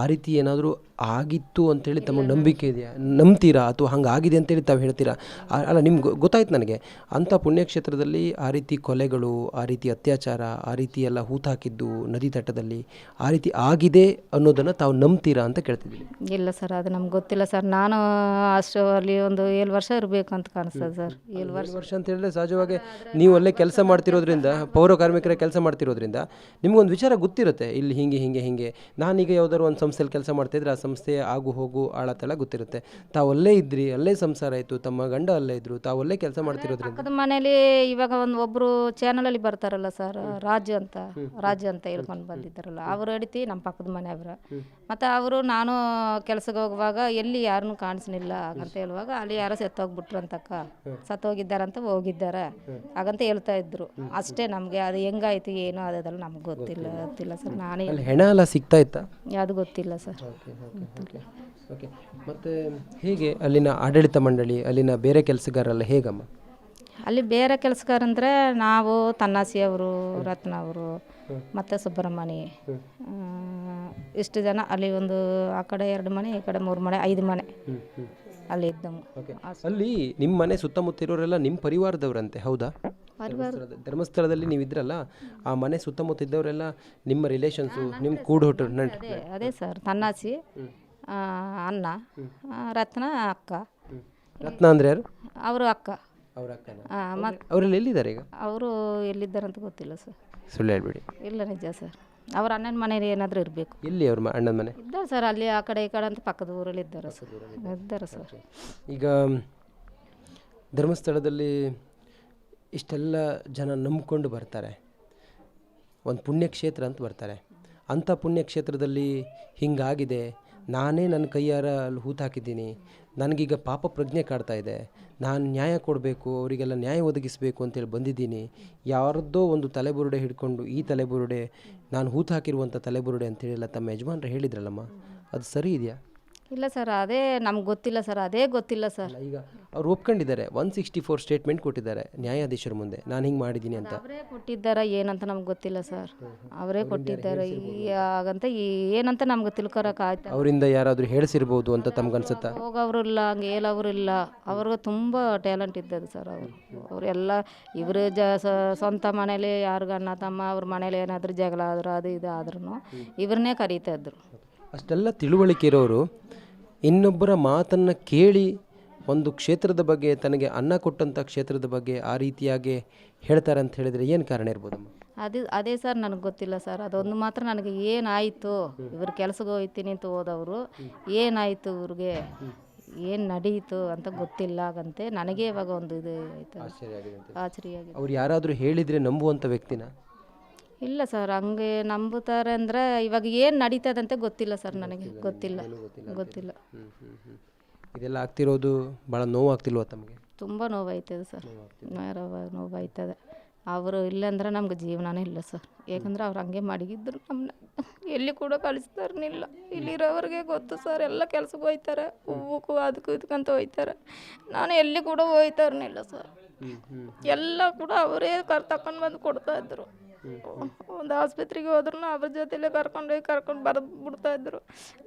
ಆ ರೀತಿ ಏನಾದರೂ ಆಗಿತ್ತು ಅಂತೇಳಿ ತಮ್ಮ ನಂಬಿಕೆ ಇದೆಯಾ? ನಂಬ್ತೀರಾ ಅಥವಾ ಹಂಗೆ ಆಗಿದೆ ಅಂತೇಳಿ ತಾವು ಹೇಳ್ತೀರಾ? ಅಲ್ಲ ನಿಮ್ಗೆ ಗೊತ್ತಾಯ್ತು ನನಗೆ. ಅಂಥ ಪುಣ್ಯಕ್ಷೇತ್ರದಲ್ಲಿ ಆ ರೀತಿ ಕೊಲೆಗಳು ಆ ರೀತಿ ಅತ್ಯಾಚಾರ ಆ ರೀತಿ ಎಲ್ಲ ಹೂತಾಕಿದ್ದು ನದಿ ತಟದಲ್ಲಿ ಆ ರೀತಿ ಆಗಿದೆ ಅನ್ನೋದನ್ನು ತಾವು ನಂಬ್ತೀರಾ ಅಂತ ಕೇಳ್ತಿದ್ದೀನಿ.
ಇಲ್ಲ ಸರ್ ಅದು ನಮ್ಗೆ ಗೊತ್ತಿಲ್ಲ ಸರ್. ನಾನು ಅಷ್ಟು ಅಲ್ಲಿ ಒಂದು ಏಳು ವರ್ಷ ಇರಬೇಕು ಅಂತ ಕಾಣಿಸ್ತದೆ ಸರ್. ಏಳು ವರ್ಷ.
ವರ್ಷ ಅಂತ ಹೇಳಿದ್ರೆ ಸಹಜವಾಗಿ ನೀವು ಅಲ್ಲೇ ಕೆಲಸ ಮಾಡ್ತಿರೋದ್ರಿಂದ ಪೌರ ಕಾರ್ಮಿಕರ ಕೆಲಸ ಮಾಡ್ತಿರೋದ್ರಿಂದ ನಿಮ್ಗೊಂದು ವಿಚಾರ ಗೊತ್ತಿರುತ್ತೆ. ಇಲ್ಲಿ ಹಿಂಗೆ ಹಿಂಗೆ ಹಿಂಗೆ. ನಾನೀಗ ಯಾವ್ದಾದ್ರು ಒಂದು ಸಂಸ್ಥೆಯಲ್ಲಿ ಕೆಲಸ ಮಾಡ್ತಿದ್ರೆ ಆ ಸಂಸ್ಥೆ ಆಗು ಹೋಗು ಆಳತಳ ಗೊತ್ತಿರುತ್ತೆ. ತಾವು ಅಲ್ಲೇ ಇದ್ರಿ ಅಲ್ಲೇ ಸಂಸಾರ ಆಯಿತು ತಮ್ಮ ಗಂಡ ಅಲ್ಲೇ ಇದ್ರು ತಾವು ಅಲ್ಲೇ ಕೆಲಸ ಮಾಡ್ತಿರೋದ್ರಿಂದ.
ಪಕ್ಕದ ಮನೇಲಿ ಇವಾಗ ಒಂದು ಚಾನಲ್ ಅಲ್ಲಿ ಬರ್ತಾರಲ್ಲ ಸರ್ ರಾಜು ಅಂತ ರಾಜು ಅಂತ ಹೇಳ್ಕೊಂಡು ಬಂದಿದ್ದಾರಲ್ಲ ಅವ್ರ ಹಿಡಿತಿ ನಮ್ಮ ಪಕ್ಕದ ಮನೆಯವ್ರು ಮತ್ತು ಅವರು ನಾನು ಕೆಲಸಕ್ಕೆ ಹೋಗುವಾಗ ಎಲ್ಲಿ ಯಾರನ್ನೂ ಕಾಣಿಸ್ಲಿಲ್ಲ ಅಂತ ಹೇಳುವಾಗ ಅಲ್ಲಿ ಯಾರೋ ಸತ್ತೋಗ್ಬಿಟ್ರು ಅಂತಕ್ಕ. ಸತ್ತೋಗಿದ್ದಾರಂತ ಹೋಗಿದ್ದಾರೆ ಹಾಗಂತ ಹೇಳ್ತಾ ಇದ್ರು. ಅಷ್ಟೇ ನಮಗೆ ಅದು ಹೆಂಗಾಯ್ತು ಏನು ಅದೆಲ್ಲ ನಮ್ಗೆ ಗೊತ್ತಿಲ್ಲ ಗೊತ್ತಿಲ್ಲ. ಸರ್ ನಾನೇ
ಹೆಣ ಎಲ್ಲ ಸಿಗ್ತಾ ಇತ್ತಾ?
ಅದು ಗೊತ್ತಿಲ್ಲ ಸರ್.
ಓಕೆ ಮತ್ತೆ ಹೇಗೆ ಅಲ್ಲಿನ ಆಡಳಿತ ಮಂಡಳಿ ಅಲ್ಲಿನ ಬೇರೆ ಕೆಲಸಗಾರಲ್ಲ ಹೇಗಮ್ಮ?
ಅಲ್ಲಿ ಬೇರೆ ಕೆಲಸಗಾರಂದ್ರೆ ನಾವು ತನ್ನಾಸಿ ಅವರು ರತ್ನ ಅವರು ಮತ್ತು ಸುಬ್ರಹ್ಮಣಿ. ಇಷ್ಟು ಜನ ಅಲ್ಲಿ ಒಂದು ಆ ಕಡೆ ಎರಡು ಮನೆ ಈ ಕಡೆ ಮೂರು ಮನೆ ಐದು ಮನೆ ಅಲ್ಲಿ ಇದ್ದವು.
ಅಲ್ಲಿ ನಿಮ್ಮ ಮನೆ ಸುತ್ತಮುತ್ತ ಇರೋರೆಲ್ಲ ನಿಮ್ಮ ಪರಿವಾರದವರಂತೆ ಹೌದಾ? ಧರ್ಮಸ್ಥಳದಲ್ಲಿ ನೀವು ಇದ್ರಲ್ಲ ಆ ಮನೆ ಸುತ್ತಮುತ್ತ ಇದ್ದವರೆಲ್ಲ ನಿಮ್ಮ ರಿಲೇಷನ್ಸು ನಿಮ್ಮ ಕೂಡ
ಅದೇ ಅದೇ ಸರ್ ತನ್ನಾಸಿ ಅಣ್ಣ ರತ್ನ ಅಕ್ಕ.
ರತ್ನ ಅಂದ್ರೆ ಯಾರು?
ಅವರು ಅಕ್ಕ.
ಅವ್ರ ಅಕ್ಕನ?
ಮತ್ತು
ಅವರೆಲ್ಲ ಎಲ್ಲಿದ್ದಾರೆ ಈಗ?
ಅವರು ಎಲ್ಲಿದ್ದಾರಂತ ಗೊತ್ತಿಲ್ಲ ಸರ್.
ಸುಳ್ಳು ಹೇಳ್ಬಿಡಿ.
ಇಲ್ಲ ನಿಜ ಸರ್. ಅವ್ರ ಅಣ್ಣನ ಮನೇಲಿ ಏನಾದರೂ ಇರಬೇಕು.
ಎಲ್ಲಿ ಅವ್ರ ಮ- ಅಣ್ಣನ ಮನೆ?
ಇದ್ದಾರೆ ಸರ್ ಅಲ್ಲಿ ಆ ಕಡೆ ಈ ಕಡೆ ಅಂತ ಪಕ್ಕದ ಊರಲ್ಲಿ ಇದ್ದಾರೆ ಸರ್. ಇದ್ದಾರೆ. ಸರ್.
ಈಗ ಧರ್ಮಸ್ಥಳದಲ್ಲಿ ಇಷ್ಟೆಲ್ಲ ಜನ ನಂಬ್ಕೊಂಡು ಬರ್ತಾರೆ. ಒಂದು ಪುಣ್ಯಕ್ಷೇತ್ರ ಅಂತ ಬರ್ತಾರೆ. ಅಂಥ ಪುಣ್ಯಕ್ಷೇತ್ರದಲ್ಲಿ ಹಿಂಗಾಗಿದೆ. ನಾನೇ ನನ್ನ ಕೈಯಾರ ಅಲ್ಲಿ ಹೂತು ಹಾಕಿದ್ದೀನಿ. ನನಗೀಗ ಪಾಪ ಪ್ರಜ್ಞೆ ಕಾಡ್ತಾ ಇದೆ. ನಾನು ನ್ಯಾಯ ಕೊಡಬೇಕು, ಅವರಿಗೆಲ್ಲ ನ್ಯಾಯ ಒದಗಿಸಬೇಕು ಅಂತೇಳಿ ಬಂದಿದ್ದೀನಿ. ಯಾರದ್ದೋ ಒಂದು ತಲೆಬುರುಡೆ ಹಿಡ್ಕೊಂಡು ಈ ತಲೆಬುರುಡೆ, ನಾನು ಹೂತು ಹಾಕಿರುವಂಥ ತಲೆಬುರುಡೆ ಅಂತೇಳಿ ಎಲ್ಲ ತಮ್ಮ ಯಜಮಾನ್ರು ಹೇಳಿದ್ರಲ್ಲಮ್ಮ, ಅದು ಸರಿ ಇದೆಯಾ?
ಇಲ್ಲ ಸರ್ ಅದೇ ನಮ್ಗೆ ಗೊತ್ತಿಲ್ಲ ಸರ್ ಅದೇ ಗೊತ್ತಿಲ್ಲ ಸರ್.
ಅಲ್ಲ, ಈಗ ಅವ್ರು ಒಪ್ಕೊಂಡಿದ್ದಾರೆ ಒನ್ ಸಿಕ್ಸ್ಟಿ ಫೋರ್ ಸ್ಟೇಟ್ಮೆಂಟ್ ಕೊಟ್ಟಿದ್ದಾರೆ ನ್ಯಾಯಾಧೀಶರ ಮುಂದೆ. ನಾನು ಹಿಂಗೆ ಮಾಡಿದ್ದೀನಿ ಅಂತ.
ಅವರೇ ಕೊಟ್ಟಿದ್ದಾರ ಏನಂತ ನಮ್ಗೆ ಗೊತ್ತಿಲ್ಲ ಸರ್. ಅವರೇ ಕೊಟ್ಟಿದ್ದಾರೆ. ಈ ಹಾಗಂತ ಈ- ಏನಂತ ನಮ್ಗೆ ತಿಳ್ಕೊರಕ್ಕೆ ಆಯ್ತು?
ಅವರಿಂದ ಯಾರಾದರೂ ಹೇಳಿಸಿರ್ಬೋದು ಅಂತ ತಮ್ಗನ್ಸುತ್ತಾ?
ಇಲ್ಲ ಹಂಗೆ ಹೇಳೋರು ಇಲ್ಲ ಅವ್ರಿಗೆ ತುಂಬ ಟ್ಯಾಲೆಂಟ್ ಇದ್ದದ್ದು ಸರ್ ಅವರು. ಅವರೆಲ್ಲ ಇವರು ಜ ಸ- ಸ್ವಂತ ಮನೇಲಿ ಯಾರಿಗ ಅಣ್ಣ ತಮ್ಮ ಅವ್ರ ಮನೇಲಿ ಏನಾದರೂ ಜಗಳ ಆದ್ರು ಅದು ಇದು ಆದ್ರೂ ಇವ್ರನ್ನೇ ಕರೀತಾ ಇದ್ರು.
ಅಷ್ಟೆಲ್ಲ ತಿಳುವಳಿಕೆ ಇರೋರು ಇನ್ನೊಬ್ಬರ ಮಾತನ್ನು ಕೇಳಿ ಒಂದು ಕ್ಷೇತ್ರದ ಬಗ್ಗೆ ತನಗೆ ಅನ್ನ ಕೊಟ್ಟಂಥ ಕ್ಷೇತ್ರದ ಬಗ್ಗೆ ಆ ರೀತಿಯಾಗಿ ಹೇಳ್ತಾರೆ ಅಂತ ಹೇಳಿದರೆ ಏನು ಕಾರಣ ಇರ್ಬೋದಮ್ಮ
ಅದು ಅದೇ ಸರ್ ನನಗೆ ಗೊತ್ತಿಲ್ಲ ಸರ್. ಅದೊಂದು ಮಾತ್ರ ನನಗೆ ಏನಾಯಿತು? ಇವ್ರ ಕೆಲಸಕ್ಕೆ ಹೋಗ್ತೀನಿ ಅಂತ ಹೋದವರು. ಏನಾಯಿತು ಇವ್ರಿಗೆ? ಏನು ನಡೀತು ಅಂತ ಗೊತ್ತಿಲ್ಲ ಹಾಗಂತೆ ನನಗೆ ಇವಾಗ ಒಂದು ಇದು ಆಯ್ತು ಆಶ್ಚರ್ಯ ಆಗಿದೆ
ಅವ್ರು ಯಾರಾದರೂ ಹೇಳಿದರೆ ನಂಬುವಂಥ ವ್ಯಕ್ತಿನ?
ಇಲ್ಲ ಸರ್ ಹಂಗೆ ನಂಬುತ್ತಾರೆ ಅಂದರೆ ಇವಾಗ ಏನು ನಡೀತದಂತೆ ಗೊತ್ತಿಲ್ಲ ಸರ್ ನನಗೆ. ಗೊತ್ತಿಲ್ಲ. ಗೊತ್ತಿಲ್ಲ
ಇದೆಲ್ಲ ಆಗ್ತಿರೋದು ಭಾಳ ನೋವು ತಮಗೆ?
ತುಂಬ ನೋವಾಯ್ತದೆ ಸರ್. ನೋವಾಯ್ತದೆ. ಅವರು ಇಲ್ಲಂದ್ರೆ ನಮ್ಗೆ ಜೀವನನೇ ಇಲ್ಲ ಸರ್. ಯಾಕಂದ್ರೆ ಅವ್ರು ಹಂಗೆ ಮಡಗಿದ್ರು ನಮ್ಮನ್ನ ಎಲ್ಲಿ ಕೂಡ ಕಳಿಸ್ತಾರನಿಲ್ಲ. ಇಲ್ಲಿರೋವ್ರಿಗೆ ಗೊತ್ತು ಸರ್ ಎಲ್ಲ ಕೆಲ್ಸಕ್ಕೆ ಹೋಯ್ತಾರೆ. ಹೂವಕ್ಕೂ ಅದಕ್ಕೂ ಇದಕ್ಕಂತ ಹೋಯ್ತಾರೆ. ನಾನು ಎಲ್ಲಿ ಕೂಡ ಹೋಯ್ತಾರನಿಲ್ಲ ಸರ್. ಎಲ್ಲ ಕೂಡ ಅವರೇ ಕರ್ ತಕೊಂಡು ಬಂದು ಕೊಡ್ತಾ ಇದ್ರು. ಒಂದು ಆಸ್ಪತ್ರೆಗೆ ಹೋದ್ರು ಅವ್ರ ಜೊತೆಲೇ ಕರ್ಕೊಂಡೋಗಿ ಕರ್ಕೊಂಡು ಬರೆದು ಬಿಡ್ತಾ ಇದ್ರು.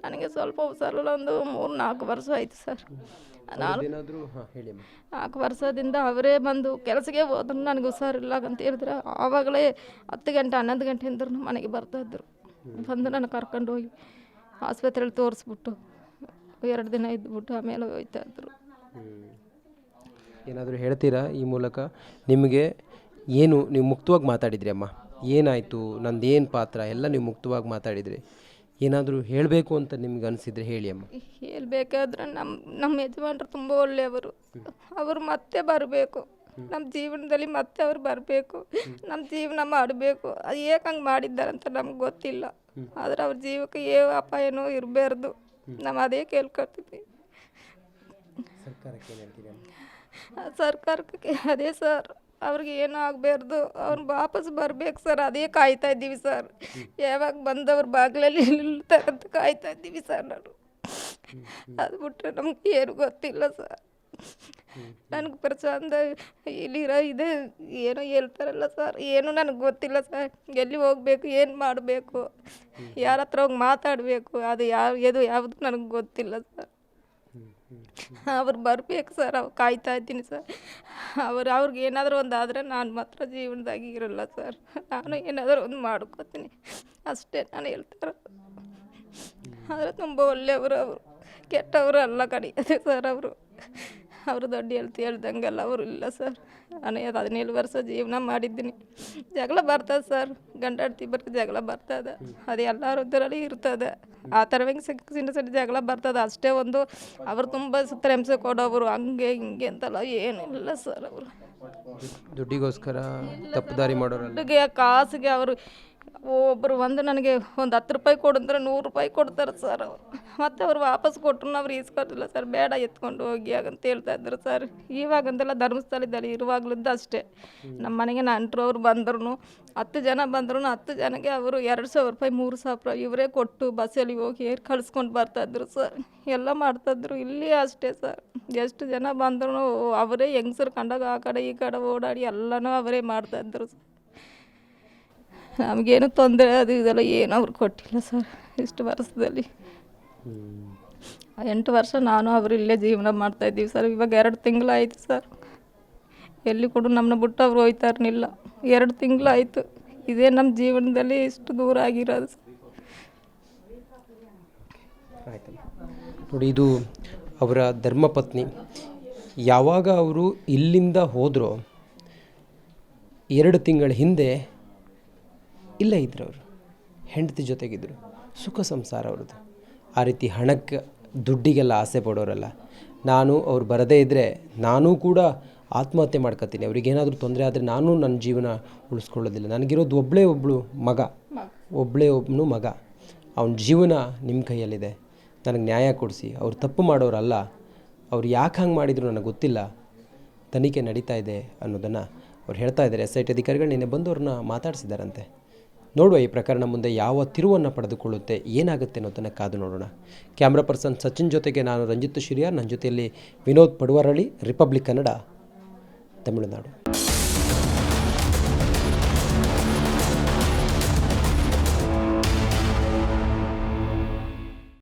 ನನಗೆ ಸ್ವಲ್ಪ ಹುಷಾರಿಲ್ಲ ಒಂದು ಮೂರು ನಾಲ್ಕು ವರ್ಷ ಆಯಿತು ಸರ್. ನಾನು ನಾಲ್ಕು ವರ್ಷದಿಂದ ಅವರೇ ಬಂದು ಕೆಲಸಕ್ಕೆ ಹೋದ್ರು ನನಗೆ ಹುಷಾರಿಲ್ಲ ಅಂತ ಹೇಳಿದ್ರೆ. ಆವಾಗಲೇ ಹತ್ತು ಗಂಟೆ ಹನ್ನೊಂದು ಗಂಟೆ ಗಂಟೆಯಿಂದ ಮನೆಗೆ ಬರ್ತಾಯಿದ್ರು ಬಂದು ನಾನು ಕರ್ಕೊಂಡು ಹೋಗಿ ಆಸ್ಪತ್ರೆಯಲ್ಲಿ ತೋರಿಸ್ಬಿಟ್ಟು ಎರಡು ದಿನ ಇದ್ಬಿಟ್ಟು ಆಮೇಲೆ ಹೋಗ್ತಾ ಇದ್ರು.
ಏನಾದರೂ ಹೇಳ್ತೀರಾ ಈ ಮೂಲಕ? ನಿಮಗೆ ಏನು ನೀವು ಮುಕ್ತವಾಗಿ ಮಾತಾಡಿದ್ರಿ ಅಮ್ಮ? ಏನಾಯಿತು? ನಂದೇನು ಪಾತ್ರ? ಎಲ್ಲ ನೀವು ಮುಕ್ತವಾಗಿ ಮಾತಾಡಿದ್ರಿ. ಏನಾದರೂ ಹೇಳಬೇಕು ಅಂತ ನಿಮ್ಗೆ ಅನಿಸಿದ್ರೆ ಹೇಳಿ ಅಮ್ಮ.
ಹೇಳಬೇಕಾದ್ರೆ ನಮ್ಮ ನಮ್ಮ ಯಜಮಾನರು ತುಂಬ ಒಳ್ಳೆಯವರು. ಅವರು ಮತ್ತೆ ಬರಬೇಕು. ನಮ್ಮ ಜೀವನದಲ್ಲಿ ಮತ್ತೆ ಅವ್ರು ಬರಬೇಕು. ನಮ್ಮ ಜೀವನ ಮಾಡಬೇಕು. ಅದು ಏಕೆ ಹಂಗೆ ಮಾಡಿದ್ದಾರೆ ಅಂತ ನಮ್ಗೆ ಗೊತ್ತಿಲ್ಲ. ಆದರೆ ಅವ್ರ ಜೀವಕ್ಕೆ ಯಾವ ಅಪಾಯನೂ ಇರಬಾರ್ದು. ನಾವು ಅದೇ ಕೇಳ್ಕೊತೀವಿ
ಸರ್ಕಾರಕ್ಕೆ
ಅದೇ ಸರ್. ಅವ್ರಿಗೆ ಏನೂ ಆಗಬಾರ್ದು. ಅವ್ರು ವಾಪಸ್ ಬರ್ಬೇಕು ಸರ್. ಅದೇ ಕಾಯ್ತಾ ಇದ್ದೀವಿ ಸರ್. ಯಾವಾಗ ಬಂದವ್ರ ಬಾಗಿಲಲ್ಲಿ ನಿಲ್ತಾರಂತ ಕಾಯ್ತಾ ಇದ್ದೀವಿ ಸರ್ ನಾನು. ಅದು ಬಿಟ್ಟರೆ ನಮ್ಗೆ ಏನು ಗೊತ್ತಿಲ್ಲ ಸರ್. ನನಗೆ ಪ್ರಚಂದ ಇಲ್ಲಿರೋ ಇದೆ. ಏನೋ ಹೇಳ್ತಾರಲ್ಲ ಸರ್. ಏನು ನನಗೆ ಗೊತ್ತಿಲ್ಲ ಸರ್. ಎಲ್ಲಿ ಹೋಗ್ಬೇಕು, ಏನು ಮಾಡಬೇಕು, ಯಾರ ಹತ್ರ ಹೋಗಿ ಮಾತಾಡಬೇಕು, ಅದು ಯಾವ, ಇದು ಯಾವುದು ನನಗೆ ಗೊತ್ತಿಲ್ಲ ಸರ್. ಅವ್ರು ಬರ್ಬೇಕು ಸರ್, ಅವ್ರು ಕಾಯ್ತಾ ಇದ್ದೀನಿ ಸರ್. ಅವ್ರು, ಅವ್ರಿಗೆ ಏನಾದರೂ ಒಂದು ಆದರೆ ನಾನು ಮಾತ್ರ ಜೀವನದಾಗಿ ಇರಲ್ಲ ಸರ್. ನಾನು ಏನಾದರೂ ಒಂದು ಮಾಡ್ಕೋತೀನಿ. ಅಷ್ಟೇ ನಾನು ಹೇಳ್ತಾರೆ ಆದರೆ ತುಂಬ ಒಳ್ಳೆಯವರು ಅವರು. ಕೆಟ್ಟವರು ಅಲ್ಲ ಕಡಿ ಸರ್ ಅವರು. ಅವರು ದೊಡ್ಡ ಹೇಳ್ತಿ ಹೇಳ್ದಂಗೆಲ್ಲ ಅವರು ಇಲ್ಲ ಸರ್. ನಾನು ಹದಿನೇಳು ವರ್ಷ ಜೀವನ ಮಾಡಿದ್ದೀನಿ. ಜಗಳ ಬರ್ತದೆ ಸರ್. ಗಂಡಾಡ್ತಿ ಬರ್ತದೆ ಜಗಳ ಬರ್ತದೆ ಅದು ಎಲ್ಲರದ್ರಲ್ಲಿ ಇರ್ತದೆ. ಆ ಥರ ಹೆಂಗೆ ಸಣ್ಣ ಸಣ್ಣ ಜಗಳ ಬರ್ತದೆ? ಅಷ್ಟೇ ಒಂದು ಅವರು ತುಂಬ ಸುತ್ತರೆಂಸೆ ಕೊಡೋರು ಹಂಗೆ ಹಿಂಗೆ ಅಂತಲ್ಲ ಏನಿಲ್ಲ ಸರ್ ಅವರು.
ದುಡ್ಡಿಗೋಸ್ಕರ ತಪ್ಪುದಾರಿ ದಾರಿ
ದುಡ್ಡಿಗೆ ಕಾಸಿಗೆ ಅವರು ಒಬ್ಬರು ಒಂದು ನನಗೆ ಒಂದು ಹತ್ತು ರೂಪಾಯಿ ಕೊಡಂದ್ರೆ ನೂರು ರೂಪಾಯಿ ಕೊಡ್ತಾರೆ ಸರ್ ಅವರು. ಮತ್ತೆ ಅವ್ರು ವಾಪಸ್ ಕೊಟ್ಟರು ಅವ್ರು ಈಸ್ಕೊಟ್ಟಿಲ್ಲ ಸರ್. ಬೇಡ ಎತ್ಕೊಂಡು ಹೋಗಿ ಹಾಗಂತ ಹೇಳ್ತಾ ಇದ್ರು ಸರ್. ಇವಾಗಂತೆಲ್ಲ ಧರ್ಮಸ್ಥಳದಲ್ಲಿ ಇರುವಾಗಲಿದ್ದ ಅಷ್ಟೇ. ನಮ್ಮ ಮನೆಗೆ ನಂಟರು ಅವ್ರು ಬಂದ್ರು ಹತ್ತು ಜನ ಬಂದ್ರು ಹತ್ತು ಜನಕ್ಕೆ ಅವರು ಎರಡು ಸಾವಿರ ರೂಪಾಯಿ, ಮೂರು ಸಾವಿರ ರೂಪಾಯಿ ಇವರೇ ಕೊಟ್ಟು ಬಸ್ಸಲ್ಲಿ ಹೋಗಿ ಏರ್ ಕಳಿಸ್ಕೊಂಡು ಬರ್ತಾಯಿದ್ರು ಸರ್. ಎಲ್ಲ ಮಾಡ್ತಾಯಿದ್ರು ಇಲ್ಲಿ ಅಷ್ಟೇ ಸರ್. ಎಷ್ಟು ಜನ ಬಂದ್ರು ಅವರೇ ಹೆಂಗಸರು ಕಂಡಾಗ ಆ ಕಡೆ ಈ ಕಡೆ ಓಡಾಡಿ ಎಲ್ಲನೂ ಅವರೇ ಮಾಡ್ತಾಯಿದ್ರು ಸರ್. ನಮಗೇನು ತೊಂದರೆ ಅದು ಇದೆಲ್ಲ ಏನು ಅವ್ರು ಕೊಟ್ಟಿಲ್ಲ ಸರ್ ಇಷ್ಟು ವರ್ಷದಲ್ಲಿ. ಎಂಟು ವರ್ಷ ನಾನು ಅವರು ಇಲ್ಲೇ ಜೀವನ ಮಾಡ್ತಾಯಿದ್ದೀವಿ ಸರ್ ಇವಾಗ ಎರಡು ತಿಂಗಳಾಯ್ತು ಸರ್. ಎಲ್ಲಿ ಕೂಡ ನಮ್ಮನ್ನ ಬಿಟ್ಟು ಅವ್ರು ಹೋಯ್ತಾ ಇರಲಿಲ್ಲ ಎರಡು ತಿಂಗಳಾಯಿತು. ಇದೇ ನಮ್ಮ ಜೀವನದಲ್ಲಿ ಇಷ್ಟು ದೂರ ಆಗಿರೋದು ಸರ್.
ಆಯ್ತಮ್ಮ. ನೋಡಿ ಇದು ಅವರ ಧರ್ಮಪತ್ನಿ ಯಾವಾಗ ಅವರು ಇಲ್ಲಿಂದ ಹೋದರೂ ಎರಡು ತಿಂಗಳ ಹಿಂದೆ ಇಲ್ಲೇ ಇದ್ರು ಅವರು. ಹೆಂಡತಿ ಜೊತೆಗಿದ್ದರು ಸುಖ ಸಂಸಾರ ಅವ್ರದ್ದು. ಆ ರೀತಿ ಹಣಕ್ಕೆ ದುಡ್ಡಿಗೆಲ್ಲ ಆಸೆ ಪಡೋರಲ್ಲ. ನಾನು ಅವ್ರು ಬರದೇ ಇದ್ದರೆ ನಾನೂ ಕೂಡ ಆತ್ಮಹತ್ಯೆ ಮಾಡ್ಕೊತೀನಿ ಅವ್ರಿಗೇನಾದರೂ ತೊಂದರೆ ಆದರೆ ನಾನು ನನ್ನ ಜೀವನ ಉಳಿಸ್ಕೊಳ್ಳೋದಿಲ್ಲ. ನನಗಿರೋದು ಒಬ್ಬಳೇ ಒಬ್ಬಳು ಮಗ. ಒಬ್ಬಳೇ ಒಬ್ಬನು ಮಗ. ಅವನ ಜೀವನ ನಿಮ್ಮ ಕೈಯಲ್ಲಿದೆ. ನನಗೆ ನ್ಯಾಯ ಕೊಡಿಸಿ. ಅವ್ರು ತಪ್ಪು ಮಾಡೋರಲ್ಲ. ಅವ್ರು ಯಾಕೆ ಹಂಗೆ ಮಾಡಿದ್ರು ನನಗೆ ಗೊತ್ತಿಲ್ಲ. ತನಿಖೆ ನಡೀತಾ ಇದೆ ಅನ್ನೋದನ್ನು ಅವ್ರು ಹೇಳ್ತಾ ಇದ್ದಾರೆ. ಎಸ್ ಐ ಟಿ ಅಧಿಕಾರಿಗಳು ನಿನ್ನೆ ಬಂದು ಅವ್ರನ್ನ ಮಾತಾಡಿಸಿದಾರಂತೆ. ನೋಡುವ ಈ ಪ್ರಕರಣ ಮುಂದೆ ಯಾವ ತಿರುವನ್ನು ಪಡೆದುಕೊಳ್ಳುತ್ತೆ, ಏನಾಗುತ್ತೆ ಅನ್ನೋದನ್ನು ಕಾದು ನೋಡೋಣ. ಕ್ಯಾಮ್ರಾ ಪರ್ಸನ್ ಸಚಿನ್ ಜೊತೆಗೆ ನಾನು ರಂಜಿತ್ ಶಿರಿಯಾರ್ ನನ್ನ ಜೊತೆಯಲ್ಲಿ ವಿನೋದ್ ಪಡುವರಳಿ, ರಿಪಬ್ಲಿಕ್ ಕನ್ನಡ, ತಮಿಳುನಾಡು.